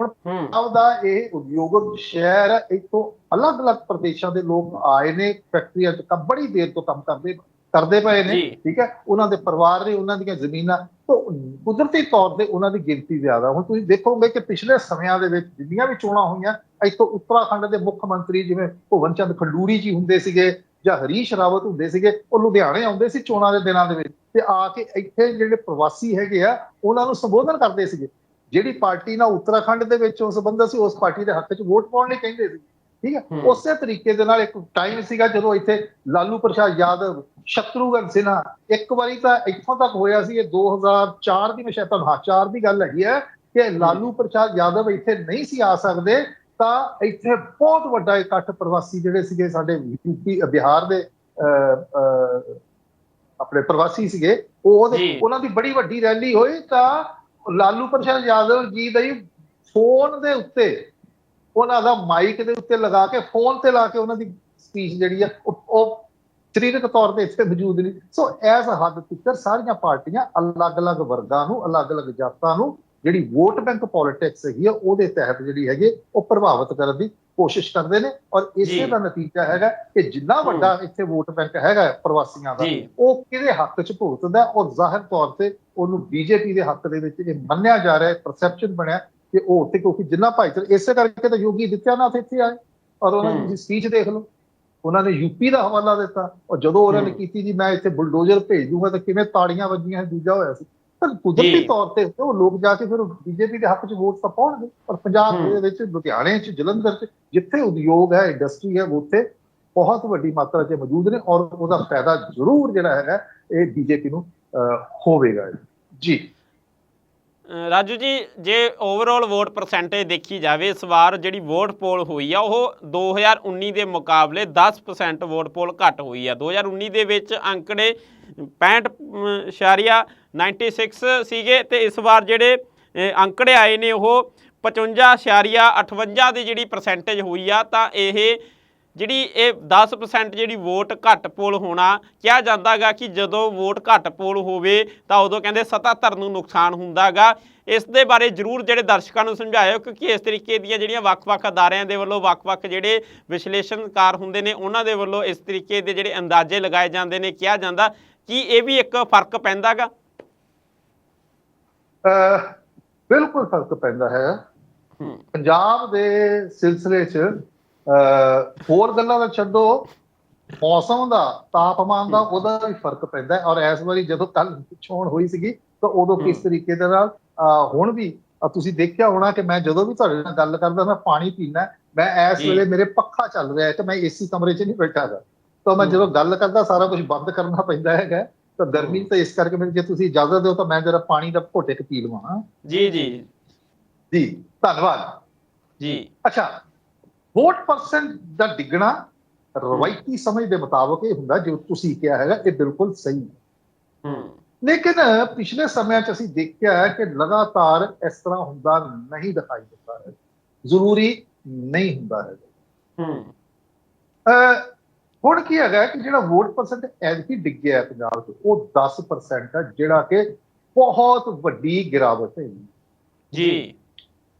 ਹੂੰ। ਪੰਜਾਬ ਦਾ ਇਹ ਉਦਯੋਗਿਕ ਸ਼ਹਿਰ ਹੈ ਇੱਥੋਂ ਅਲੱਗ-ਅਲੱਗ ਪ੍ਰਦੇਸ਼ਾਂ ਦੇ ਲੋਕ ਆਏ ਨੇ ਫੈਕਟਰੀਆਂ 'ਚ ਬੜੀ ਦੇਰ ਤੋਂ ਕੰਮ ਕਰਦੇ ਕਰਦੇ ਪਏ ਨੇ। ਠੀਕ ਹੈ? ਉਹਨਾਂ ਦੇ ਪਰਿਵਾਰ ਨੇ ਉਹਨਾਂ ਦੀਆਂ ਜ਼ਮੀਨਾਂ ਤੋਂ ਕੁਦਰਤੀ ਤੌਰ ਤੇ ਉਹਨਾਂ ਦੀ ਗਿਣਤੀ ਜ਼ਿਆਦਾ। ਹੁਣ ਤੁਸੀਂ ਦੇਖੋਗੇ ਕਿ ਪਿਛਲੇ ਸਮਿਆਂ ਦੇ ਵਿੱਚ ਜਿੰਨੀਆਂ ਵੀ ਚੋਣਾਂ ਹੋਈਆਂ ਇੱਥੋਂ ਉੱਤਰਾਖੰਡ ਦੇ ਮੁੱਖ ਮੰਤਰੀ ਜਿਵੇਂ ਭੁਵਨ ਚੰਦ ਖੰਡੂਰੀ ਜੀ ਹੁੰਦੇ ਸੀਗੇ ਜਾਂ ਹਰੀਸ਼ ਰਾਵਤ ਹੁੰਦੇ ਸੀਗੇ ਉਹ ਲੁਧਿਆਣੇ ਆਉਂਦੇ ਸੀ ਚੋਣਾਂ ਦੇ ਦਿਨਾਂ ਦੇ ਵਿੱਚ ਤੇ ਆ ਕੇ ਇੱਥੇ ਜਿਹੜੇ ਪ੍ਰਵਾਸੀ ਹੈਗੇ ਆ ਉਹਨਾਂ ਨੂੰ ਸੰਬੋਧਨ ਕਰਦੇ ਸੀਗੇ। ਜਿਹੜੀ ਪਾਰਟੀ ਨਾਲ ਉੱਤਰਾਖੰਡ ਦੇ ਵਿੱਚ ਉਹ ਸੰਬੰਧ ਸੀ ਉਸ ਪਾਰਟੀ ਦੇ ਹੱਕ 'ਚ ਵੋਟ ਪਾਉਣ ਲਈ ਕਹਿੰਦੇ ਸੀ ਠੀਕ ਹੈ। ਉਸੇ ਤਰੀਕੇ ਦੇ ਨਾਲ ਇੱਕ ਟਾਈਮ ਸੀਗਾ ਜਦੋਂ ਇੱਥੇ ਲਾਲੂ ਪ੍ਰਸਾਦ ਯਾਦਵ ਸ਼ਤਰੂਘਨ ਸਿਨਹਾ ਇੱਕ ਵਾਰੀ ਤਾਂ ਇੱਥੋਂ ਤੱਕ ਹੋਇਆ ਸੀ ਇਹ 2004 ਦੀ ਮੈਂ ਸ਼ਾਇਦ ਤੁਹਾਨੂੰ ਹਾਂ 4 ਦੀ ਗੱਲ ਹੈਗੀ ਹੈ ਕਿ ਲਾਲੂ ਪ੍ਰਸਾਦ ਯਾਦਵ ਇੱਥੇ ਨਹੀਂ ਸੀ ਆ ਸਕਦੇ ਤਾਂ ਇੱਥੇ ਬਹੁਤ ਵੱਡਾ ਇਕੱਠ ਪ੍ਰਵਾਸੀ ਜਿਹੜੇ ਸੀਗੇ ਸਾਡੇ ਯੂਪੀ ਬਿਹਾਰ ਦੇ ਆਪਣੇ ਪ੍ਰਵਾਸੀ ਸੀਗੇ ਉਹ ਉਹਦੇ। ਉਹਨਾਂ ਦੀ ਬੜੀ ਵੱਡੀ ਰੈਲੀ ਹੋਈ ਤਾਂ ਲਾਲੂ ਪ੍ਰਸਾਦ ਯਾਦਵ ਜੀ ਦਾ ਹੀ ਫੋਨ ਦੇ ਉੱਤੇ, ਉਹਨਾਂ ਦਾ ਮਾਈਕ ਦੇ ਉੱਤੇ ਲਗਾ ਕੇ, ਫੋਨ ਤੇ ਲਾ ਕੇ ਉਹਨਾਂ ਦੀ ਸਪੀਚ ਜਿਹੜੀ ਆ, ਉਹ- ਸਰੀਰਕ ਤੌਰ ਤੇ ਇੱਥੇ ਮੌਜੂਦ ਨਹੀਂ। ਸੋ ਐਸ ਹੱਦ ਤੱਕ ਸਾਰੀਆਂ ਪਾਰਟੀਆਂ ਅਲੱਗ-ਅਲੱਗ ਵਰਗਾਂ ਨੂੰ, ਅਲੱਗ-ਅਲੱਗ ਜਾਤਾਂ ਨੂੰ ਜਿਹੜੀ ਵੋਟ ਬੈਂਕ ਪੋਲਿਟਿਕਸ ਹੈਗੀ ਆ ਉਹਦੇ ਤਹਿਤ ਜਿਹੜੀ ਹੈਗੀ ਉਹ ਪ੍ਰਭਾਵਿਤ ਕਰਨ ਦੀ ਕੋਸ਼ਿਸ਼ ਕਰਦੇ ਨੇ ਔਰ। ਇਸੇ ਦਾ ਨਤੀਜਾ ਹੈਗਾ ਕਿ ਜਿੰਨਾ ਵੱਡਾ ਇੱਥੇ ਵੋਟ ਬੈਂਕ ਹੈਗਾ ਪ੍ਰਵਾਸੀਆਂ ਦਾ ਉਹ ਕਿਹਦੇ ਹੱਕ 'ਚ ਭੁਗਤਦਾ ਔਰ ਜ਼ਾਹਿਰ ਤੌਰ ਤੇ ਉਹਨੂੰ ਬੀਜੇਪੀ ਦੇ ਹੱਕ ਦੇ ਵਿੱਚ ਇਹ ਮੰਨਿਆ ਜਾ ਰਿਹਾ ਹੈ ਪਰਸੈਪਸ਼ਨ ਬਣਿਆ ਕਿ ਉਹ ਉੱਥੇ ਕਿਉਂਕਿ ਜਿੰਨਾ ਭਾਈਚਾਰਾ ਇਸੇ ਕਰਕੇ ਤਾਂ ਯੋਗੀ ਆਦਿੱਤਿਆਨਾਥ ਇੱਥੇ ਆਏ ਔਰ ਉਹਨਾਂ। ਦੀ ਸਪੀਚ ਦੇਖ ਲਓ ਉਹਨਾਂ ਨੇ ਯੂਪੀ ਦਾ ਹਵਾਲਾ ਦਿੱਤਾ ਔਰ ਜਦੋਂ ਉਹਨਾਂ ਨੇ। ਕੀਤੀ ਜੀ ਮੈਂ ਇੱਥੇ ਬੁਲਡੋਜ਼ਰ ਭੇਜ ਦੂੰਗਾ ਤਾਂ ਕਿਵੇਂ ਤਾੜੀਆਂ ਵੱਜੀਆਂ ਦੂਜਾ ਹੋਇਆ ਸੀ ਪਰ ਕੁਦਰਤੀ। ਤੌਰ ਤੇ ਉਹ ਲੋਕ ਜਾ ਕੇ ਫਿਰ ਬੀਜੇਪੀ ਦੇ ਹੱਕ 'ਚ ਵੋਟ ਤਾਂ ਪਾਉਣਗੇ ਔਰ ਪੰਜਾਬ। ਦੇ ਵਿੱਚ ਲੁਧਿਆਣੇ 'ਚ ਜਲੰਧਰ 'ਚ ਜਿੱਥੇ ਉਦਯੋਗ ਹੈ ਇੰਡਸਟਰੀ ਹੈ ਉੱਥੇ ਬਹੁਤ ਵੱਡੀ ਮਾਤਰਾ 'ਚ ਮੌਜੂਦ ਨੇ ਔਰ ਉਹਦਾ ਫਾਇਦਾ ਜ਼ਰੂਰ ਜਿਹੜਾ ਹੈਗਾ ਇਹ ਬੀਜੇਪੀ ਨੂੰ ਹੋਵੇਗਾ ਜੀ ਰਾਜੂ ਜੀ, ਜੇ ਓਵਰਆਲ ਵੋਟ ਪਰਸੈਂਟੇਜ ਦੇਖੀ ਜਾਵੇ, ਇਸ ਵਾਰ ਜਿਹੜੀ ਵੋਟ ਪੋਲ ਹੋਈ ਆ, ਉਹ 2019 ਦੇ ਮੁਕਾਬਲੇ 10% ਵੋਟ ਪੋਲ ਘੱਟ ਹੋਈ ਆ। 2019 ਦੇ ਵਿੱਚ ਅੰਕੜੇ 65.96 ਸੀਗੇ ਤੇ ਇਸ ਵਾਰ ਜਿਹੜੇ ਅੰਕੜੇ ਆਏ ਨੇ, ਉਹ 55.58 ਦੀ ਜਿਹੜੀ ਪਰਸੈਂਟੇਜ ਹੋਈ ਆ, ਤਾਂ ਇਹ ਜਿਹੜੀ ਇਹ 10% ਜਿਹੜੀ ਵੋਟ ਘੱਟ ਪੋਲ ਹੋਣਾ ਕਿਹਾ ਜਾਂਦਾਗਾ ਕਿ ਜਦੋਂ ਵੋਟ ਘੱਟ ਪੋਲ ਹੋਵੇ ਤਾਂ ਉਦੋਂ ਕਹਿੰਦੇ ਸੱਤਾਧਰ ਨੂੰ ਨੁਕਸਾਨ ਹੁੰਦਾਗਾ। ਇਸ ਦੇ ਬਾਰੇ ਜਰੂਰ ਜਿਹੜੇ ਦਰਸ਼ਕਾਂ ਨੂੰ ਸਮਝਾਇਓ ਕਿਉਂਕਿ ਇਸ ਤਰੀਕੇ ਦੀਆਂ ਜਿਹੜੀਆਂ ਵੱਖ-ਵੱਖ ਅਦਾਰਿਆਂ ਦੇ ਵੱਲੋਂ ਵੱਖ-ਵੱਖ ਜਿਹੜੇ ਵਿਸ਼ਲੇਸ਼ਣਕਾਰ ਹੁੰਦੇ ਨੇ ਉਹਨਾਂ ਦੇ ਵੱਲੋਂ ਇਸ ਤਰੀਕੇ ਦੇ ਜਿਹੜੇ ਅੰਦਾਜ਼ੇ ਲਗਾਏ ਜਾਂਦੇ ਨੇ ਕਿਹਾ ਜਾਂਦਾ ਕਿ ਇਹ ਵੀ ਇੱਕ ਫ਼ਰਕ ਪੈਂਦਾਗਾ। ਬਿਲਕੁਲ ਫ਼ਰਕ ਪੈਂਦਾ ਹੈ। ਪੰਜਾਬ ਦੇ ਸਿਲਸਿਲੇ 'ਚ ਹੋਰ ਗੱਲਾਂ ਦਾ ਛੱਡੋ। ਮੌਸਮ ਦਾ ਤਾਪਮਾਨ ਦਾ ਉਹਦਾ ਵੀ ਫ਼ਰਕ ਪੈਂਦਾ ਔਰ ਇਸ ਵਾਰੀ ਜਦੋਂ ਕੱਲ ਚੋਣ ਹੋਈ ਸੀਗੀ ਤਾਂ ਉਦੋਂ ਕਿਸ। ਤਰੀਕੇ ਦੇ ਨਾਲ ਹੁਣ ਵੀ ਤੁਸੀਂ ਦੇਖਿਆ ਹੋਣਾ ਕਿ ਮੈਂ ਜਦੋਂ ਵੀ ਤੁਹਾਡੇ ਨਾਲ ਗੱਲ ਕਰਦਾ ਮੈਂ ਪਾਣੀ ਪੀਣਾ ਮੈਂ ਇਸ। ਵੇਲੇ ਮੇਰੇ ਪੱਖਾ ਚੱਲ ਰਿਹਾ ਹੈ ਤੇ ਮੈਂ ਏਸੀ ਕਮਰੇ 'ਚ ਨਹੀਂ ਬੈਠਾ ਗਾ ਤਾਂ ਮੈਂ। ਜਦੋਂ ਗੱਲ ਕਰਦਾ ਸਾਰਾ ਕੁਝ ਬੰਦ ਕਰਨਾ ਪੈਂਦਾ ਹੈਗਾ। ਤਾਂ ਗਰਮੀ ਤਾਂ ਇਸ ਕਰਕੇ ਮੈਨੂੰ ਜੇ ਤੁਸੀਂ ਇਜਾਜ਼ਤ ਦਿਓ ਤਾਂ ਮੈਂ ਜਰਾ ਪਾਣੀ ਦਾ ਘੁੱਟ ਇੱਕ ਪੀ ਲਵਾਂ। ਜੀ ਜੀ। ਜੀ ਧੰਨਵਾਦ। ਜੀ। ਅੱਛਾ ਵੋਟ ਪਰਸੈਂਟ ਦਾ ਡਿੱਗਣਾ ਰਵਾਇਤੀ ਸਮਝ ਦੇ ਮੁਤਾਬਕ ਇਹ ਹੁੰਦਾ ਜੋ ਤੁਸੀਂ ਕਿਹਾ ਹੈਗਾ ਇਹ ਬਿਲਕੁਲ ਸਹੀ ਹੈ। ਲੇਕਿਨ ਪਿਛਲੇ ਸਮਿਆਂ 'ਚ ਅਸੀਂ ਦੇਖਿਆ ਹੈ ਕਿ ਲਗਾਤਾਰ ਇਸ ਤਰ੍ਹਾਂ ਹੁੰਦਾ ਨਹੀਂ ਦਿਖਾਈ ਦਿੰਦਾ ਹੈ। ਜ਼ਰੂਰੀ ਨਹੀਂ ਹੁੰਦਾ ਹੈ। ਹੂੰ। ਹੁਣ ਕੀ ਹੈਗਾ ਕਿ ਜਿਹੜਾ ਵੋਟ ਪਰਸੈਂਟ ਡਿੱਗਿਆ ਹੈ ਪੰਜਾਬ 'ਚ ਉਹ 10% ਹੈ ਜਿਹੜਾ ਕਿ ਬਹੁਤ ਵੱਡੀ ਗਿਰਾਵਟ ਹੈ। ਜੀ।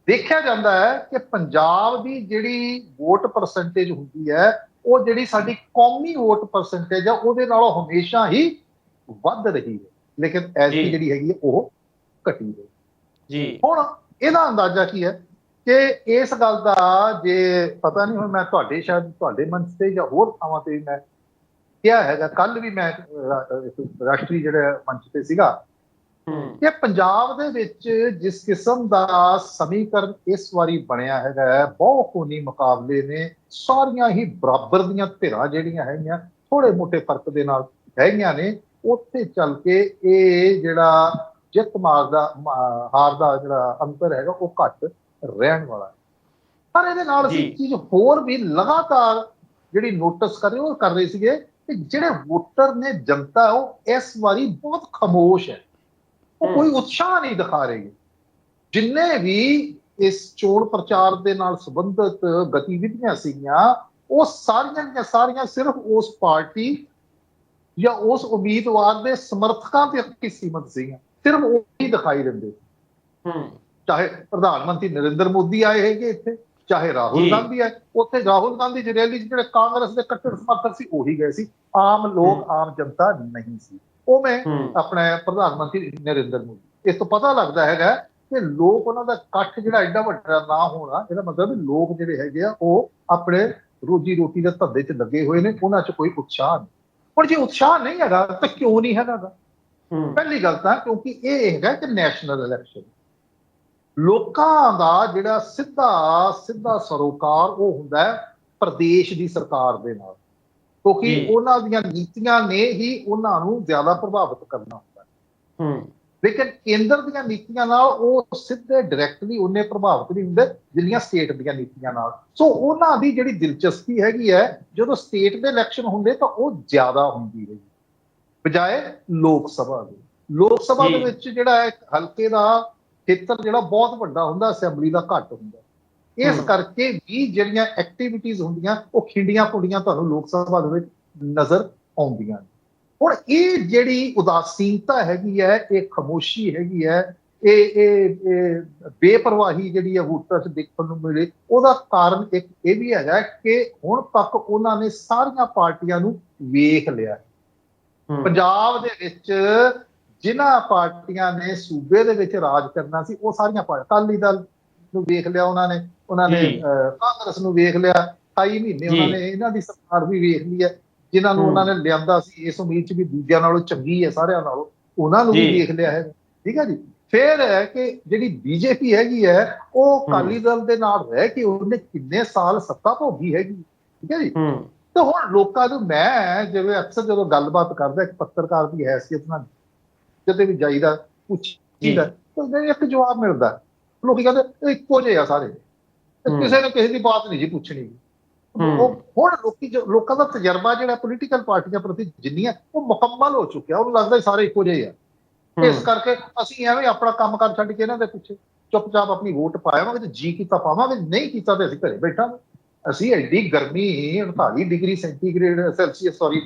ਦੇਖਿਆ ਜਾਂਦਾ ਹੈ ਕਿ ਪੰਜਾਬ ਦੀ ਜਿਹੜੀ ਵੋਟ ਪਰਸੈਂਟੇਜ ਹੁੰਦੀ ਹੈ ਉਹ ਜਿਹੜੀ ਸਾਡੀ ਕੌਮੀ ਵੋਟ ਪਰਸੈਂਟੇਜ ਹੈ ਉਹਦੇ ਨਾਲੋਂ ਹਮੇਸ਼ਾ ਹੀ ਵੱਧ ਰਹੀ ਹੈ। ਲੇਕਿਨ ਐਸੀ। ਜਿਹੜੀ ਹੈਗੀ ਉਹ ਘਟੀ ਹੈ। ਜੀ। ਹੁਣ ਇਹਦਾ ਅੰਦਾਜ਼ਾ ਕੀ ਹੈ ਕਿ ਇਸ ਗੱਲ ਦਾ ਜੇ ਪਤਾ ਨਹੀਂ ਹੁਣ ਮੈਂ ਤੁਹਾਡੇ ਸ਼ਾਇਦ ਤੁਹਾਡੇ ਮੰਚ ਤੇ ਜਾਂ ਹੋਰ ਥਾਵਾਂ ਤੇ ਮੈਂ ਕਿਹਾ ਹੈਗਾ ਕੱਲ ਵੀ ਮੈਂ ਰਾਸ਼ਟਰੀ ਜਿਹੜੇ ਮੰਚ ਤੇ ਸੀਗਾ ਕਿ ਪੰਜਾਬ ਦੇ ਵਿੱਚ ਜਿਸ ਕਿਸਮ ਦਾ ਸਮੀਕਰਨ ਇਸ ਵਾਰੀ ਬਣਿਆ ਹੈਗਾ ਹੈ, ਬਹੁਕੋਣੀ ਮੁਕਾਬਲੇ ਨੇ ਸਾਰੀਆਂ ਹੀ ਬਰਾਬਰ ਦੀਆਂ ਧਿਰਾਂ ਜਿਹੜੀਆਂ ਹੈਗੀਆਂ ਥੋੜੇ ਮੋਟੇ ਫ਼ਰਕ ਦੇ ਨਾਲ ਹੈਗੀਆਂ ਨੇ ਉੱਥੇ ਚੱਲ ਕੇ ਇਹ ਜਿਹੜਾ ਜਿੱਤ ਮਾਰ ਦਾ ਹਾਰ ਦਾ ਜਿਹੜਾ ਅੰਤਰ ਹੈਗਾ ਉਹ ਘੱਟ ਰਹਿਣ ਵਾਲਾ ਹੈ। ਪਰ ਇਹਦੇ ਨਾਲ ਅਸੀਂ ਚੀਜ਼ ਹੋਰ ਵੀ ਲਗਾਤਾਰ ਜਿਹੜੀ ਨੋਟਿਸ ਕਰ ਰਹੇ ਉਹ ਕਰ ਰਹੇ ਸੀਗੇ ਕਿ ਜਿਹੜੇ ਵੋਟਰ ਨੇ ਜਨਤਾ ਉਹ ਇਸ ਵਾਰੀ ਬਹੁਤ ਖਾਮੋਸ਼ ਹੈ। ਕੋਈ ਉਤਸ਼ਾਹ ਨਹੀਂ ਦਿਖਾ ਰਹੀ। ਜਿੰਨੇ ਵੀ ਇਸ ਚੋਣ ਪ੍ਰਚਾਰ ਦੇ ਨਾਲ ਸੰਬੰਧਿਤ ਗਤੀਵਿਧੀਆਂ ਸੀਗੀਆਂ ਉਹ ਸਾਰੀਆਂ ਦੀਆਂ ਸਾਰੀਆਂ ਸਿਰਫ ਉਸ ਪਾਰਟੀ ਜਾਂ ਉਸ ਉਮੀਦਵਾਰ ਦੇ ਸਮਰਥਕਾਂ ਤੇ ਹੀ ਸੀਮਤ ਸੀਗੀਆਂ। ਸਿਰਫ ਉਹ ਹੀ ਦਿਖਾਈ ਦਿੰਦੇ। ਹੂੰ। ਚਾਹੇ ਪ੍ਰਧਾਨ ਮੰਤਰੀ ਨਰਿੰਦਰ ਮੋਦੀ ਆਏ ਹੈਗੇ ਇੱਥੇ ਚਾਹੇ ਰਾਹੁਲ। ਗਾਂਧੀ ਆਏ। ਉੱਥੇ ਰਾਹੁਲ ਗਾਂਧੀ ਦੀ ਰੈਲੀ ਜਿਹੜੇ ਕਾਂਗਰਸ ਦੇ ਕੱਟੜ ਸਮਰਥਕ ਸੀ ਉਹੀ ਗਏ ਸੀ। ਆਮ ਲੋਕ ਆਮ ਜਨਤਾ ਨਹੀਂ ਸੀ। ਉਹ ਮੈਂ ਆਪਣੇ ਪ੍ਰਧਾਨ ਮੰਤਰੀ ਨਰਿੰਦਰ ਮੋਦੀ ਇਸ ਤੋਂ ਪਤਾ ਲੱਗਦਾ ਹੈਗਾ ਕਿ ਲੋਕ ਉਹਨਾਂ ਦਾ ਇਕੱਠ ਜਿਹੜਾ ਐਡਾ ਵੱਡਾ ਨਾ ਹੋਣਾ ਇਹਦਾ ਮਤਲਬ ਲੋਕ ਜਿਹੜੇ ਹੈਗੇ ਆ ਉਹ ਆਪਣੇ ਰੋਜੀ ਰੋਟੀ ਦੇ ਧੰਦੇ 'ਚ ਲੱਗੇ ਹੋਏ ਨੇ ਉਹਨਾਂ 'ਚ ਕੋਈ ਉਤਸ਼ਾਹ ਨਹੀਂ। ਹੁਣ ਜੇ ਉਤਸ਼ਾਹ ਨਹੀਂ ਹੈਗਾ ਤਾਂ ਕਿਉਂ ਨਹੀਂ ਹੈਗਾ ਪਹਿਲੀ ਗੱਲ ਤਾਂ ਕਿਉਂਕਿ ਇਹ ਹੈਗਾ ਕਿ ਨੈਸ਼ਨਲ ਇਲੈਕਸ਼ਨ। ਲੋਕਾਂ ਦਾ ਜਿਹੜਾ ਸਿੱਧਾ ਸਿੱਧਾ ਸਰੋਕਾਰ ਉਹ ਹੁੰਦਾ ਹੈ ਪ੍ਰਦੇਸ਼ ਦੀ ਸਰਕਾਰ ਦੇ ਨਾਲ। ਕਿਉਂਕਿ। ਉਹਨਾਂ ਦੀਆਂ ਨੀਤੀਆਂ ਨੇ ਹੀ ਉਹਨਾਂ ਨੂੰ ਜ਼ਿਆਦਾ ਪ੍ਰਭਾਵਿਤ ਕਰਨਾ ਹੁੰਦਾ ਹੈ। ਹੂੰ। ਲੇਕਿਨ ਕੇਂਦਰ ਦੀਆਂ ਨੀਤੀਆਂ ਨਾਲ ਉਹ ਸਿੱਧੇ ਡਾਇਰੈਕਟਲੀ ਉਹਨੇ ਪ੍ਰਭਾਵਿਤ ਨਹੀਂ ਹੁੰਦੇ ਜਿੰਨੀਆਂ ਸਟੇਟ ਦੀਆਂ ਨੀਤੀਆਂ ਨਾਲ। ਸੋ ਉਹਨਾਂ ਦੀ ਜਿਹੜੀ ਦਿਲਚਸਪੀ ਹੈਗੀ ਹੈ ਜਦੋਂ ਸਟੇਟ ਦੇ ਇਲੈਕਸ਼ਨ ਹੁੰਦੇ ਤਾਂ ਉਹ ਜ਼ਿਆਦਾ ਹੁੰਦੀ ਹੈ ਬਜਾਏ ਲੋਕ ਸਭਾ ਦੇ। ਲੋਕ ਸਭਾ ਦੇ। ਵਿੱਚ ਜਿਹੜਾ ਹੈ ਹਲਕੇ ਦਾ ਖੇਤਰ ਜਿਹੜਾ ਬਹੁਤ ਵੱਡਾ ਹੁੰਦਾ ਅਸੈਂਬਲੀ ਦਾ ਘੱਟ ਹੁੰਦਾ। ਇਸ। ਕਰਕੇ ਵੀ ਜਿਹੜੀਆਂ ਐਕਟੀਵਿਟੀਆਂ ਹੁੰਦੀਆਂ ਉਹ ਖਿੰਡੀਆਂ ਪੁੰਡੀਆਂ ਤੁਹਾਨੂੰ ਲੋਕ ਸਭਾ ਦੇ ਵਿੱਚ ਨਜ਼ਰ ਆਉਂਦੀਆਂ ਹੁਣ ਇਹ ਜਿਹੜੀ ਉਦਾਸੀਨਤਾ ਹੈਗੀ ਹੈ ਇਹ ਖਮੋਸ਼ੀ ਹੈਗੀ ਹੈ ਇਹ ਇਹ ਬੇਪਰਵਾਹੀ ਜਿਹੜੀ ਹੈ ਵੋਟਰਾਂ 'ਚ ਦੇਖਣ ਨੂੰ ਮਿਲੇ ਉਹਦਾ ਕਾਰਨ ਇੱਕ ਇਹ ਵੀ ਹੈਗਾ ਕਿ ਹੁਣ ਤੱਕ ਉਹਨਾਂ ਨੇ ਸਾਰੀਆਂ ਪਾਰਟੀਆਂ ਨੂੰ ਵੇਖ ਲਿਆ। ਪੰਜਾਬ ਦੇ ਵਿੱਚ ਜਿਨ੍ਹਾਂ ਪਾਰਟੀਆਂ ਨੇ ਸੂਬੇ ਦੇ ਵਿੱਚ ਰਾਜ ਕਰਨਾ ਸੀ ਉਹ ਸਾਰੀਆਂ ਪਾਰਟੀਆਂ ਅਕਾਲੀ ਦਲ ਨੂੰ ਵੇਖ ਲਿਆ ਉਹਨਾਂ ਨੇ। ਉਹਨਾਂ ਨੇ ਕਾਂਗਰਸ ਨੂੰ ਵੇਖ ਲਿਆ 28 ਮਹੀਨੇ ਉਹਨਾਂ। ਨੇ ਇਹਨਾਂ ਦੀ ਸਰਕਾਰ ਵੀ ਵੇਖ ਲਈ ਹੈ ਜਿਨ੍ਹਾਂ ਨੂੰ। ਉਹਨਾਂ ਨੇ ਲਿਆਂਦਾ ਸੀ ਇਸ ਉਮੀਦ 'ਚ ਵੀ ਦੂਜਿਆਂ ਨਾਲੋਂ ਚੰਗੀ ਹੈ ਸਾਰਿਆਂ ਨਾਲੋਂ ਉਹਨਾਂ ਨੂੰ ਵੀ। ਵੇਖ ਲਿਆ ਹੈ ਠੀਕ ਹੈ ਜੀ ਫਿਰ ਹੈ ਕਿ ਜਿਹੜੀ ਬੀਜੇਪੀ ਹੈਗੀ ਹੈ ਉਹ ਅਕਾਲੀ ਦਲ ਦੇ ਨਾਲ ਰਹਿ ਕੇ ਉਹਨੇ ਕਿੰਨੇ ਸਾਲ ਸੱਤਾ ਭੋਗੀ ਹੈਗੀ ਠੀਕ ਹੈ ਜੀ ਤੇ ਹੁਣ ਲੋਕਾਂ ਨੂੰ ਮੈਂ ਜਿਵੇਂ ਅਕਸਰ ਜਦੋਂ ਗੱਲਬਾਤ ਕਰਦਾ ਇੱਕ ਪੱਤਰਕਾਰ ਦੀ ਹੈਸੀਅਤ ਨਾਲ ਕਿਤੇ ਵੀ ਜਾਈਦਾ ਪੁੱਛੀਦਾ ਤਾਂ ਇੱਕ ਜਵਾਬ ਮਿਲਦਾ ਲੋਕੀ ਕਹਿੰਦੇ ਇੱਕੋ ਜਿਹੇ ਆ ਸਾਰੇ। ਕਿਸੇ ਨੇ ਕਿਸੇ ਦੀ ਬਾਤ ਨਹੀਂ ਜੀ ਪੁੱਛਣੀ। ਉਹ ਹੁਣ ਲੋਕੀ ਜੋ ਲੋਕਾਂ ਦਾ ਤਜਰਬਾ ਜਿਹੜਾ ਪੋਲੀਟੀਕਲ ਪਾਰਟੀਆਂ ਪ੍ਰਤੀ ਜਿੰਨੀਆਂ ਉਹ ਮੁਕੰਮਲ ਹੋ ਚੁੱਕਿਆ। ਉਹਨੂੰ ਲੱਗਦਾ ਸਾਰੇ ਇੱਕੋ ਜਿਹੇ ਆ। ਇਸ ਕਰਕੇ ਅਸੀਂ ਐਵੇਂ ਆਪਣਾ ਕੰਮ ਕਰ ਛੱਡ ਕੇ ਇਹਨਾਂ ਦੇ ਪਿੱਛੇ ਚੁੱਪਚਾਪ ਆਪਣੀ ਵੋਟ ਪਾਵਾਂਗੇ ਤੇ ਜੀ ਕੀਤਾ ਪਾਵਾਂਗੇ। ਨਹੀਂ ਕੀਤਾ ਤੇ ਅਸੀਂ ਘਰੇ ਬੈਠਾਂਗੇ। ਅਸੀਂ ਐਡੀ ਗਰਮੀ 48 ਡਿਗਰੀ ਸੈਂਟੀਗ੍ਰੇਡ ਸੈਲਸੀਅਸ ਸੌਰੀ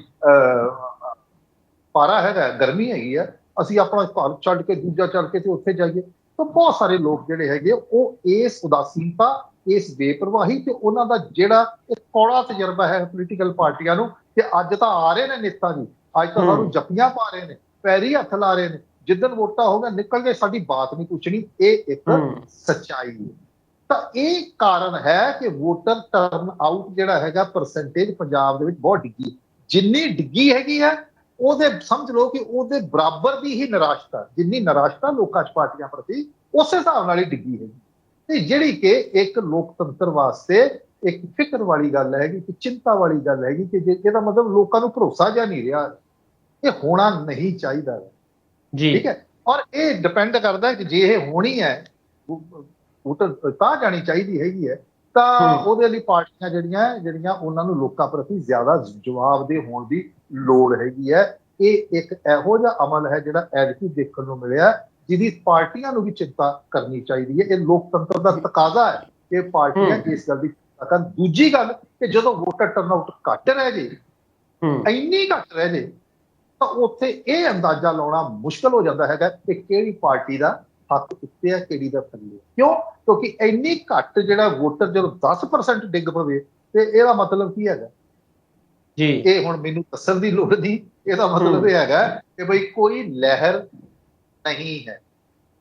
ਪਾਰਾ ਹੈਗਾ ਗਰਮੀ ਹੈਗੀ ਆ। ਅਸੀਂ ਆਪਣਾ ਘਰ ਛੱਡ ਕੇ ਦੂਜਾ ਛੱਡ ਕੇ ਤੇ ਉੱਥੇ ਜਾਈਏ। ਤਾਂ ਬਹੁਤ ਸਾਰੇ ਲੋਕ ਜਿਹੜੇ ਹੈਗੇ ਉਹ ਇਸ ਉਦਾਸੀਨਤਾ ਇਸ ਬੇਪਰਵਾਹੀ ਤੇ ਉਹਨਾਂ ਦਾ ਜਿਹੜਾ ਇੱਕ ਕੌੜਾ ਤਜਰਬਾ ਹੈ ਪੋਲੀਟੀਕਲ ਪਾਰਟੀਆਂ ਨੂੰ ਕਿ ਅੱਜ ਤਾਂ ਆ ਰਹੇ ਨੇ ਨੇਤਾ ਜੀ ਅੱਜ ਤਾਂ। ਸਾਨੂੰ ਜੱਫੀਆਂ ਪਾ ਰਹੇ ਨੇ ਪੈਰੀ ਹੱਥ ਲਾ ਰਹੇ ਨੇ ਜਿੱਦਨ ਵੋਟਾਂ ਹੋ ਗਿਆ ਨਿਕਲ ਕੇ ਸਾਡੀ ਬਾਤ ਨਹੀਂ ਪੁੱਛਣੀ ਇਹ ਇੱਕ ਸੱਚਾਈ ਹੈ ਤਾਂ ਇਹ ਕਾਰਨ ਹੈ ਕਿ ਵੋਟਰ ਟਰਨ ਆਊਟ ਜਿਹੜਾ ਹੈਗਾ ਪਰਸੈਂਟੇਜ ਪੰਜਾਬ ਦੇ ਵਿੱਚ ਬਹੁਤ ਡਿੱਗੀ ਹੈ। ਜਿੰਨੀ ਡਿੱਗੀ ਹੈਗੀ ਹੈ ਉਹਦੇ ਸਮਝ ਲਓ ਕਿ ਉਹਦੇ ਬਰਾਬਰ ਦੀ ਹੀ ਨਿਰਾਸ਼ਤਾ ਜਿੰਨੀ ਨਿਰਾਸ਼ਤਾ ਲੋਕਾਂ 'ਚ ਪਾਰਟੀਆਂ ਪ੍ਰਤੀ ਉਸੇ ਹਿਸਾਬ ਨਾਲ ਹੀ ਡਿੱਗੀ ਹੈਗੀ ਤੇ ਜਿਹੜੀ ਕਿ ਇੱਕ ਲੋਕਤੰਤਰ ਵਾਸਤੇ ਇੱਕ ਫਿਕਰ ਵਾਲੀ ਗੱਲ ਹੈਗੀ ਕਿ ਚਿੰਤਾ ਵਾਲੀ ਗੱਲ ਹੈਗੀ ਕਿ ਜੇ ਇਹਦਾ ਮਤਲਬ ਲੋਕਾਂ ਨੂੰ ਭਰੋਸਾ ਜਾਂ ਨਹੀਂ ਰਿਹਾ ਇਹ ਹੋਣਾ ਨਹੀਂ ਚਾਹੀਦਾ। ਜੀ। ਠੀਕ ਹੈ? ਔਰ ਇਹ ਡਿਪੈਂਡ ਕਰਦਾ ਹੈ ਕਿ ਜੇ ਇਹ ਹੋਣੀ ਹੈ ਵੋਟਰ ਤਾਂ ਜਾਣੀ ਚਾਹੀਦੀ ਹੈਗੀ ਹੈ ਤਾਂ। ਉਹਦੇ ਲਈ ਪਾਰਟੀਆਂ ਜਿਹੜੀਆਂ ਜਿਹੜੀਆਂ ਉਹਨਾਂ ਨੂੰ ਲੋਕਾਂ ਪ੍ਰਤੀ ਜ਼ਿਆਦਾ ਜਵਾਬਦੇ ਹੋਣ ਦੀ ਲੋੜ ਹੈਗੀ ਹੈ। ਇਹ ਇੱਕ ਇਹੋ ਜਿਹਾ ਅਮਲ ਹੈ ਜਿਹੜਾ ਐਤਕੀ ਦੇਖਣ ਨੂੰ ਮਿਲਿਆ। ਜਿਹਦੀ ਪਾਰਟੀਆਂ ਨੂੰ ਵੀ ਚਿੰਤਾ ਕਰਨੀ ਚਾਹੀਦੀ ਹੈ ਇਹ ਲੋਕਤੰਤਰ ਦਾ ਤਕਾਜ਼ਾ ਹੈ ਕਿ ਪਾਰਟੀਆਂ। ਇਸ ਗੱਲ ਦੀ ਚਿੰਤਾ ਕਰਨ ਦੂਜੀ ਗੱਲ ਕਿ ਜਦੋਂ ਵੋਟਰ ਟਰਨਆਊਟ ਘੱਟ ਰਹਿ ਜੇ ਇੰਨੀ ਘੱਟ ਰਹਿ ਜੇ ਤਾਂ ਉੱਥੇ ਇਹ ਅੰਦਾਜ਼ਾ ਲਾਉਣਾ ਮੁਸ਼ਕਲ ਹੋ ਜਾਂਦਾ ਹੈਗਾ ਕਿ ਕਿਹੜੀ ਪਾਰਟੀ ਦਾ ਹੱਕ ਉੱਤੇ ਹੈ ਕਿਹੜੀ ਦਾ ਥੱਲੇ। ਕਿਉਂ ਕਿਉਂਕਿ ਇੰਨੀ ਘੱਟ ਜਿਹੜਾ ਵੋਟਰ ਜਦੋਂ 10% ਡਿੱਗ ਪਵੇ ਤੇ ਇਹਦਾ ਮਤਲਬ ਕੀ ਹੈਗਾ ਜੀ ਇਹ ਹੁਣ ਮੈਨੂੰ ਦੱਸਣ ਦੀ ਲੋੜ ਨਹੀਂ ਇਹਦਾ ਮਤਲਬ। ਇਹ ਹੈਗਾ ਕਿ ਬਈ ਕੋਈ ਲਹਿਰ ਨਹੀਂ ਹੈ।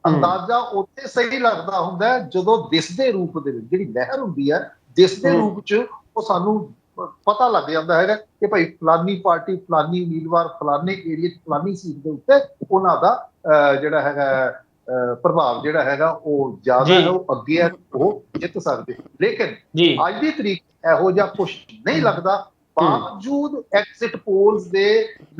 ਅੰਦਾਜ਼ਾ ਉੱਥੇ ਸਹੀ ਲੱਗਦਾ ਹੁੰਦਾ ਜਦੋਂ ਦਿਸਦੇ ਰੂਪ ਦੇ ਵਿੱਚ ਜਿਹੜੀ ਲਹਿਰ ਹੁੰਦੀ ਹੈ ਦਿਸਦੇ। ਰੂਪ 'ਚ ਉਹ ਸਾਨੂੰ ਪਤਾ ਲੱਗ ਜਾਂਦਾ ਹੈਗਾ ਕਿ ਭਾਈ ਫਲਾਨੀ ਪਾਰਟੀ ਫਲਾਨੀ ਉਮੀਦਵਾਰ ਫਲਾਨੇ ਏਰੀਆ 'ਚ ਫਲਾਨੀ ਸੀਟ ਦੇ ਉੱਤੇ ਉਹਨਾਂ ਦਾ ਜਿਹੜਾ ਹੈਗਾ ਪ੍ਰਭਾਵ ਜਿਹੜਾ ਹੈਗਾ ਉਹ ਜ਼ਿਆਦਾ। ਹੈ ਉਹ ਅੱਗੇ ਹੈ ਉਹ ਜਿੱਤ ਸਕਦੇ ਲੇਕਿਨ ਅੱਜ ਦੀ ਤਰੀਕ ਇਹੋ ਜਿਹਾ ਕੁਝ ਨਹੀਂ ਲੱਗਦਾ ਬਾਵਜੂਦ ਐਗਜ਼ਿਟ ਪੋਲਸ ਦੇ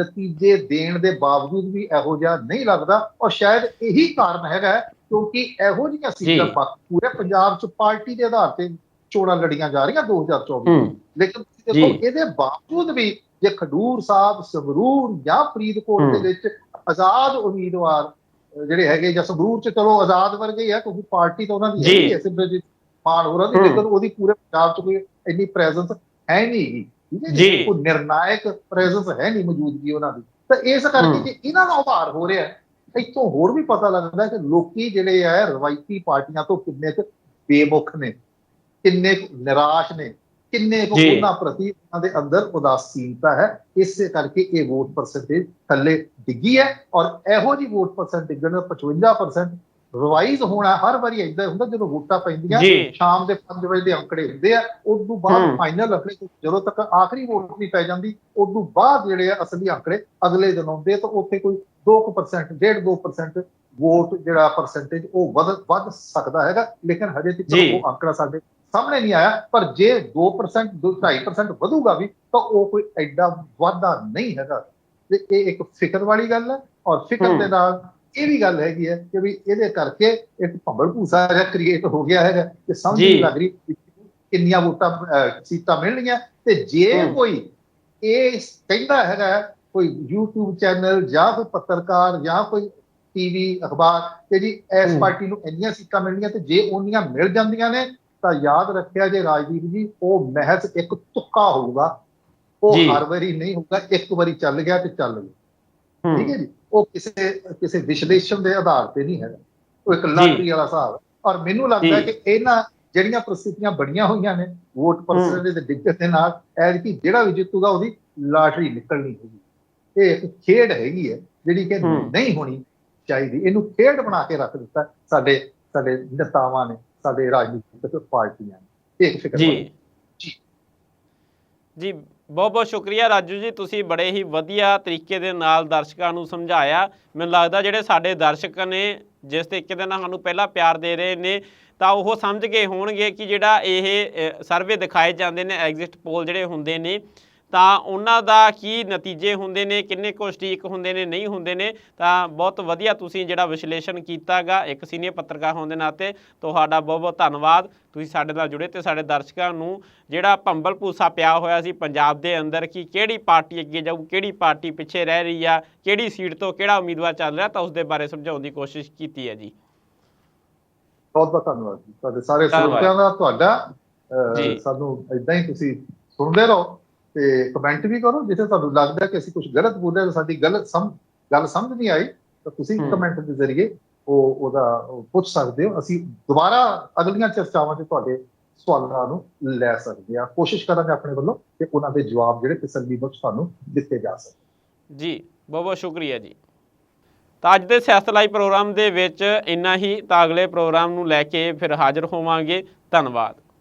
ਨਤੀਜੇ ਦੇਣ ਦੇ ਬਾਵਜੂਦ ਵੀ ਇਹੋ ਜਿਹਾ ਨਹੀਂ ਲੱਗਦਾ ਔਰ ਸ਼ਾਇਦ ਇਹੀ ਕਾਰਨ ਹੈਗਾ ਕਿਉਂਕਿ ਇਹੋ ਜਿਹੀਆਂ ਸੀਟਾਂ ਪੂਰੇ ਪੰਜਾਬ 'ਚ ਪਾਰਟੀ ਦੇ ਆਧਾਰ ਤੇ ਚੋਣਾਂ ਲੜੀਆਂ ਜਾ ਰਹੀਆਂ 2024 ਹੂੰ ਲੇਕਿਨ ਤੁਸੀਂ ਦੇਖੋ। ਇਹਦੇ ਬਾਵਜੂਦ ਵੀ ਜੇ ਖਡੂਰ ਸਾਹਿਬ ਸੰਗਰੂਰ ਜਾਂ ਫਰੀਦਕੋਟ ਦੇ। ਵਿੱਚ ਆਜ਼ਾਦ ਉਮੀਦਵਾਰ ਜਿਹੜੇ ਹੈਗੇ ਜਾਂ ਸੰਗਰੂਰ 'ਚ ਚਲੋ ਆਜ਼ਾਦ ਵਰਗੇ ਹੀ ਆ ਕਿਉਂਕਿ ਪਾਰਟੀ ਤਾਂ ਉਹਨਾਂ ਦੀ। ਹੈਗੀ ਹੈ ਸਿਮਰਜੀਤ ਮਾਨ ਹੋਰਾਂ ਦੀ। ਲੇਕਿਨ ਉਹਦੀ ਪੂਰੇ ਪੰਜਾਬ 'ਚ ਕੋਈ ਇੰਨੀ ਪ੍ਰੈਜ਼ੈਂਸ ਹੈ ਨਹੀਂ ਜੀ। ਕੋਈ ਨਿਰਣਾਇਕ ਪ੍ਰੈਜ਼ੈਂਸ ਹੈ ਨਹੀਂ ਮੌਜੂਦਗੀ ਉਹਨਾਂ ਦੀ ਤਾਂ ਇਸ ਕਰਕੇ। ਕਿ ਇਹਨਾਂ ਦਾ ਉਭਾਰ ਹੋ ਰਿਹਾ ਹੈ, ਇੱਥੋਂ ਹੋਰ ਵੀ ਪਤਾ ਲੱਗਦਾ ਕਿ ਲੋਕੀ ਜਿਹੜੇ ਆ ਰਵਾਇਤੀ ਪਾਰਟੀਆਂ ਤੋਂ ਕਿੰਨੇ ਕੁ ਬੇਮੁਖ ਨੇ ਕਿੰਨੇ ਕੁ ਨਿਰਾਸ਼ ਨੇ ਕਿੰਨੇ ਕੁ ਜੀ। ਉਹਨਾਂ ਪ੍ਰਤੀ ਉਹਨਾਂ ਦੇ ਅੰਦਰ ਉਦਾਸੀਨਤਾ ਹੈ ਇਸੇ ਕਰਕੇ ਇਹ ਵੋਟ ਪਰਸੈਂਟੇਜ ਥੱਲੇ ਡਿੱਗੀ ਹੈ ਔਰ ਇਹੋ ਜੀ ਵੋਟ ਪਰਸੈਂਟ ਡਿੱਗਣ ਦਾ 55% ਰਿਵਾਈਜ਼ ਹੋਣਾ ਹਰ ਵਾਰੀ ਇਦਾਂ ਹੁੰਦਾ ਜਦੋਂ ਵੋਟਾਂ ਪੈਂਦੀਆਂ। ਸ਼ਾਮ ਦੇ 5 ਵਜੇ ਦੇ ਅੰਕੜੇ ਹੁੰਦੇ ਆ ਉਸ ਤੋਂ ਬਾਅਦ। ਫਾਈਨਲ ਅੰਕੜੇ ਜਦੋਂ ਤੱਕ ਆਖਰੀ ਵੋਟ ਨਹੀਂ ਪੈ ਜਾਂਦੀ ਉਸ ਤੋਂ ਬਾਅਦ ਜਿਹੜੇ ਆ ਅਸਲੀ ਅੰਕੜੇ ਅਗਲੇ ਦਿਨ ਆਉਂਦੇ ਤਾਂ ਉੱਥੇ ਕੋਈ 2% 1.5 2% ਵੋਟ ਜਿਹੜਾ ਪਰਸੈਂਟੇਜ ਉਹ ਵੱਧ ਵੱਧ ਸਕਦਾ ਹੈਗਾ ਲੇਕਿਨ ਹਜੇ ਤੱਕ। ਉਹ ਅੰਕੜਾ ਸਾਡੇ ਸਾਹਮਣੇ ਨਹੀਂ ਆਇਆ ਪਰ ਜੇ 2% 2.5% ਵਧੂਗਾ ਵੀ ਤਾਂ ਉਹ ਕੋਈ ਐਡਾ ਵਾਧਾ ਨਹੀਂ ਹੈਗਾ ਤੇ ਇਹ ਇੱਕ ਫਿਕਰ ਵਾਲੀ ਗੱਲ ਹੈ ਔਰ ਫਿਕਰ। ਦੇ ਨਾਲ ਇਹ ਵੀ ਗੱਲ ਹੈਗੀ ਹੈ ਕਿ ਵੀ ਇਹਦੇ ਕਰਕੇ ਇੱਕ ਭੰਬਲ ਭੂਸਾ ਜਿਹਾ ਕ੍ਰੀਏਟ ਹੋ ਗਿਆ ਹੈਗਾ ਕਿ ਸਮਝ। ਨਹੀਂ ਲੱਗ ਰਹੀ ਕਿੰਨੀਆਂ ਵੋਟਾਂ ਸੀਟਾਂ ਮਿਲਣਗੀਆਂ ਤੇ ਜੇ। ਕੋਈ ਇਹ ਕਹਿੰਦਾ ਹੈਗਾ ਕੋਈ YouTube ਚੈਨਲ ਜਾਂ ਕੋਈ ਪੱਤਰਕਾਰ ਜਾਂ ਕੋਈ ਟੀਵੀ ਅਖਬਾਰ ਕਿ ਜੀ ਇਸ। ਪਾਰਟੀ ਨੂੰ ਇੰਨੀਆਂ ਸੀਟਾਂ ਮਿਲਣੀਆਂ ਤੇ ਜੇ ਉਹਨੀਆਂ ਮਿਲ ਜਾਂਦੀਆਂ ਨੇ ਤਾਂ ਯਾਦ ਰੱਖਿਆ ਜੇ ਰਾਜਦੀਪ ਜੀ ਉਹ ਮਹਿਜ਼ ਇੱਕ ਤੁੱਕਾ ਹੋਊਗਾ ਉਹ। ਹਰ ਵਾਰੀ ਨਹੀਂ ਹੋਊਗਾ ਇੱਕ ਵਾਰੀ ਚੱਲ ਗਿਆ ਤੇ ਚੱਲ ਗਿਆ ਠੀਕ ਹੈ ਜੀ ਉਹ ਕਿਸੇ ਕਿਸੇ ਵਿਸ਼ਲੇਸ਼ਣ ਦੇ ਆਧਾਰ ਤੇ ਨਹੀਂ ਹੈਗਾ। ਉਹ ਇੱਕ ਲਾਟਰੀ ਵਾਲਾ ਹਿਸਾਬ ਔਰ ਮੈਨੂੰ ਲੱਗਦਾ। ਕਿ ਇਹਨਾਂ ਜਿਹੜੀਆਂ ਪ੍ਰਸਥਿਤੀਆਂ ਬਣੀਆਂ ਹੋਈਆਂ ਨੇ ਵੋਟ ਪਰਸੈਂਟੇਜ ਦੇ ਦਿੱਕਤ ਦੇ ਨਾਲ ਐਤਕੀ ਜਿਹੜਾ ਵੀ ਜਿੱਤੂਗਾ ਉਹਦੀ ਲਾਟਰੀ ਨਿਕਲਣੀ ਹੈਗੀ ਇਹ ਇੱਕ ਖੇਡ ਹੈਗੀ ਹੈ ਜਿਹੜੀ ਕਿ। ਨਹੀਂ ਹੋਣੀ ਚਾਹੀਦੀ। ਇਹਨੂੰ ਖੇਡ ਬਣਾ ਕੇ ਰੱਖ ਦਿੱਤਾ ਸਾਡੇ ਸਾਡੇ ਨੇਤਾਵਾਂ ਨੇ ਸਾਡੇ ਰਾਜਨੀਤਿਕ ਪਾਰਟੀਆਂ ਨੇ। ਇਹ ਇੱਕ ਫਿਕਰ ਜੀ। ਜੀ। ਬਹੁਤ ਬਹੁਤ ਸ਼ੁਕਰੀਆ ਰਾਜੂ ਜੀ, ਤੁਸੀਂ ਬੜੇ ਹੀ ਵਧੀਆ ਤਰੀਕੇ ਦੇ ਨਾਲ ਦਰਸ਼ਕਾਂ ਨੂੰ ਸਮਝਾਇਆ। ਮੈਨੂੰ ਲੱਗਦਾ ਜਿਹੜੇ ਸਾਡੇ ਦਰਸ਼ਕ ਨੇ, ਜਿਸ ਤਰੀਕੇ ਦੇ ਨਾਲ ਸਾਨੂੰ ਪਹਿਲਾਂ ਪਿਆਰ ਦੇ ਰਹੇ ਨੇ, ਤਾਂ ਉਹ ਸਮਝ ਗਏ ਹੋਣਗੇ ਕਿ ਜਿਹੜਾ ਇਹ ਸਰਵੇ ਦਿਖਾਏ ਜਾਂਦੇ ਨੇ ਐਗਜ਼ਿਟ ਪੋਲ ਜਿਹੜੇ ਹੁੰਦੇ ਨੇ ਤਾਂ ਉਹਨਾਂ ਦਾ ਕੀ ਨਤੀਜੇ ਹੁੰਦੇ ਨੇ ਕਿੰਨੇ ਕੁ ਸਟੀਕ ਹੁੰਦੇ ਨੇ ਨਹੀਂ ਹੁੰਦੇ ਨੇ ਤਾਂ ਬਹੁਤ ਵਧੀਆ ਤੁਸੀਂ ਜਿਹੜਾ ਵਿਸ਼ਲੇਸ਼ਣ ਕੀਤਾਗਾ ਇੱਕ ਸੀਨੀਅਰ ਪੱਤਰਕਾਰ ਹੋਣ ਦੇ ਨਾਤੇ ਤੁਹਾਡਾ ਬਹੁਤ ਬਹੁਤ ਧੰਨਵਾਦ ਤੁਸੀਂ ਸਾਡੇ ਨਾਲ ਜੁੜੇ ਤੇ ਸਾਡੇ ਦਰਸ਼ਕਾਂ ਨੂੰ ਜਿਹੜਾ ਭੰਬਲ ਭੂਸਾ ਪਿਆ ਹੋਇਆ ਸੀ ਪੰਜਾਬ ਦੇ ਅੰਦਰ ਕਿ ਕਿਹੜੀ ਪਾਰਟੀ ਅੱਗੇ ਜਾਊ ਕਿਹੜੀ ਪਾਰਟੀ ਪਿੱਛੇ ਰਹਿ ਰਹੀ ਆ ਕਿਹੜੀ ਸੀਟ ਤੋਂ ਕਿਹੜਾ ਉਮੀਦਵਾਰ ਚੱਲ ਰਿਹਾ ਤਾਂ ਉਸ ਦੇ ਬਾਰੇ ਸਮਝਾਉਣ ਦੀ ਕੋਸ਼ਿਸ਼ ਕੀਤੀ ਹੈ ਜੀ ਬਹੁਤ ਬਹੁਤ ਧੰਨਵਾਦ ਤੁਹਾਡੇ ਸਾਰੇ। ਸਰੋਤਿਆਂ ਦਾ ਤੁਹਾਡਾ। ਸਾਨੂੰ ਇਦਾਂ ਹੀ ਤੁਸੀਂ ਸੁਣਦੇ ਰਹੋ ਤੇ ਕਮੈਂਟ ਵੀ ਕਰੋ ਜਿੱਥੇ ਤੁਹਾਨੂੰ ਲੱਗਦਾ ਕਿ ਅਸੀਂ ਕੁਝ ਗਲਤ ਬੋਲੇ ਤਾਂ ਸਾਡੀ ਗਲਤ ਸਮ ਗੱਲ ਸਮਝ ਨਹੀਂ ਆਈ ਤਾਂ ਤੁਸੀਂ। ਕਮੈਂਟ ਦੇ ਜ਼ਰੀਏ ਉਹ ਉਹਦਾ ਉਹ ਪੁੱਛ ਸਕਦੇ ਹੋ। ਅਸੀਂ ਦੁਬਾਰਾ ਅਗਲੀਆਂ ਚਰਚਾਵਾਂ 'ਚ ਤੁਹਾਡੇ ਸਵਾਲਾਂ ਨੂੰ ਲੈ ਸਕਦੇ ਹਾਂ। ਕੋਸ਼ਿਸ਼ ਕਰਾਂਗੇ ਆਪਣੇ ਵੱਲੋਂ ਕਿ ਉਹਨਾਂ ਦੇ ਜਵਾਬ ਜਿਹੜੇ ਤਸੱਲੀ ਬਖਸ਼ ਤੁਹਾਨੂੰ ਦਿੱਤੇ ਜਾ ਸਕਣ। ਜੀ ਬਹੁਤ ਬਹੁਤ ਸ਼ੁਕਰੀਆ ਜੀ। ਤਾਂ ਅੱਜ ਦੇ ਸਿਆਸਤ ਲਾਈਵ ਪ੍ਰੋਗਰਾਮ ਦੇ ਵਿੱਚ ਇੰਨਾ ਹੀ ਤਾਂ ਅਗਲੇ ਪ੍ਰੋਗਰਾਮ ਨੂੰ ਲੈ ਕੇ ਫਿਰ ਹਾਜ਼ਰ ਹੋਵਾਂਗੇ। ਧੰਨਵਾਦ।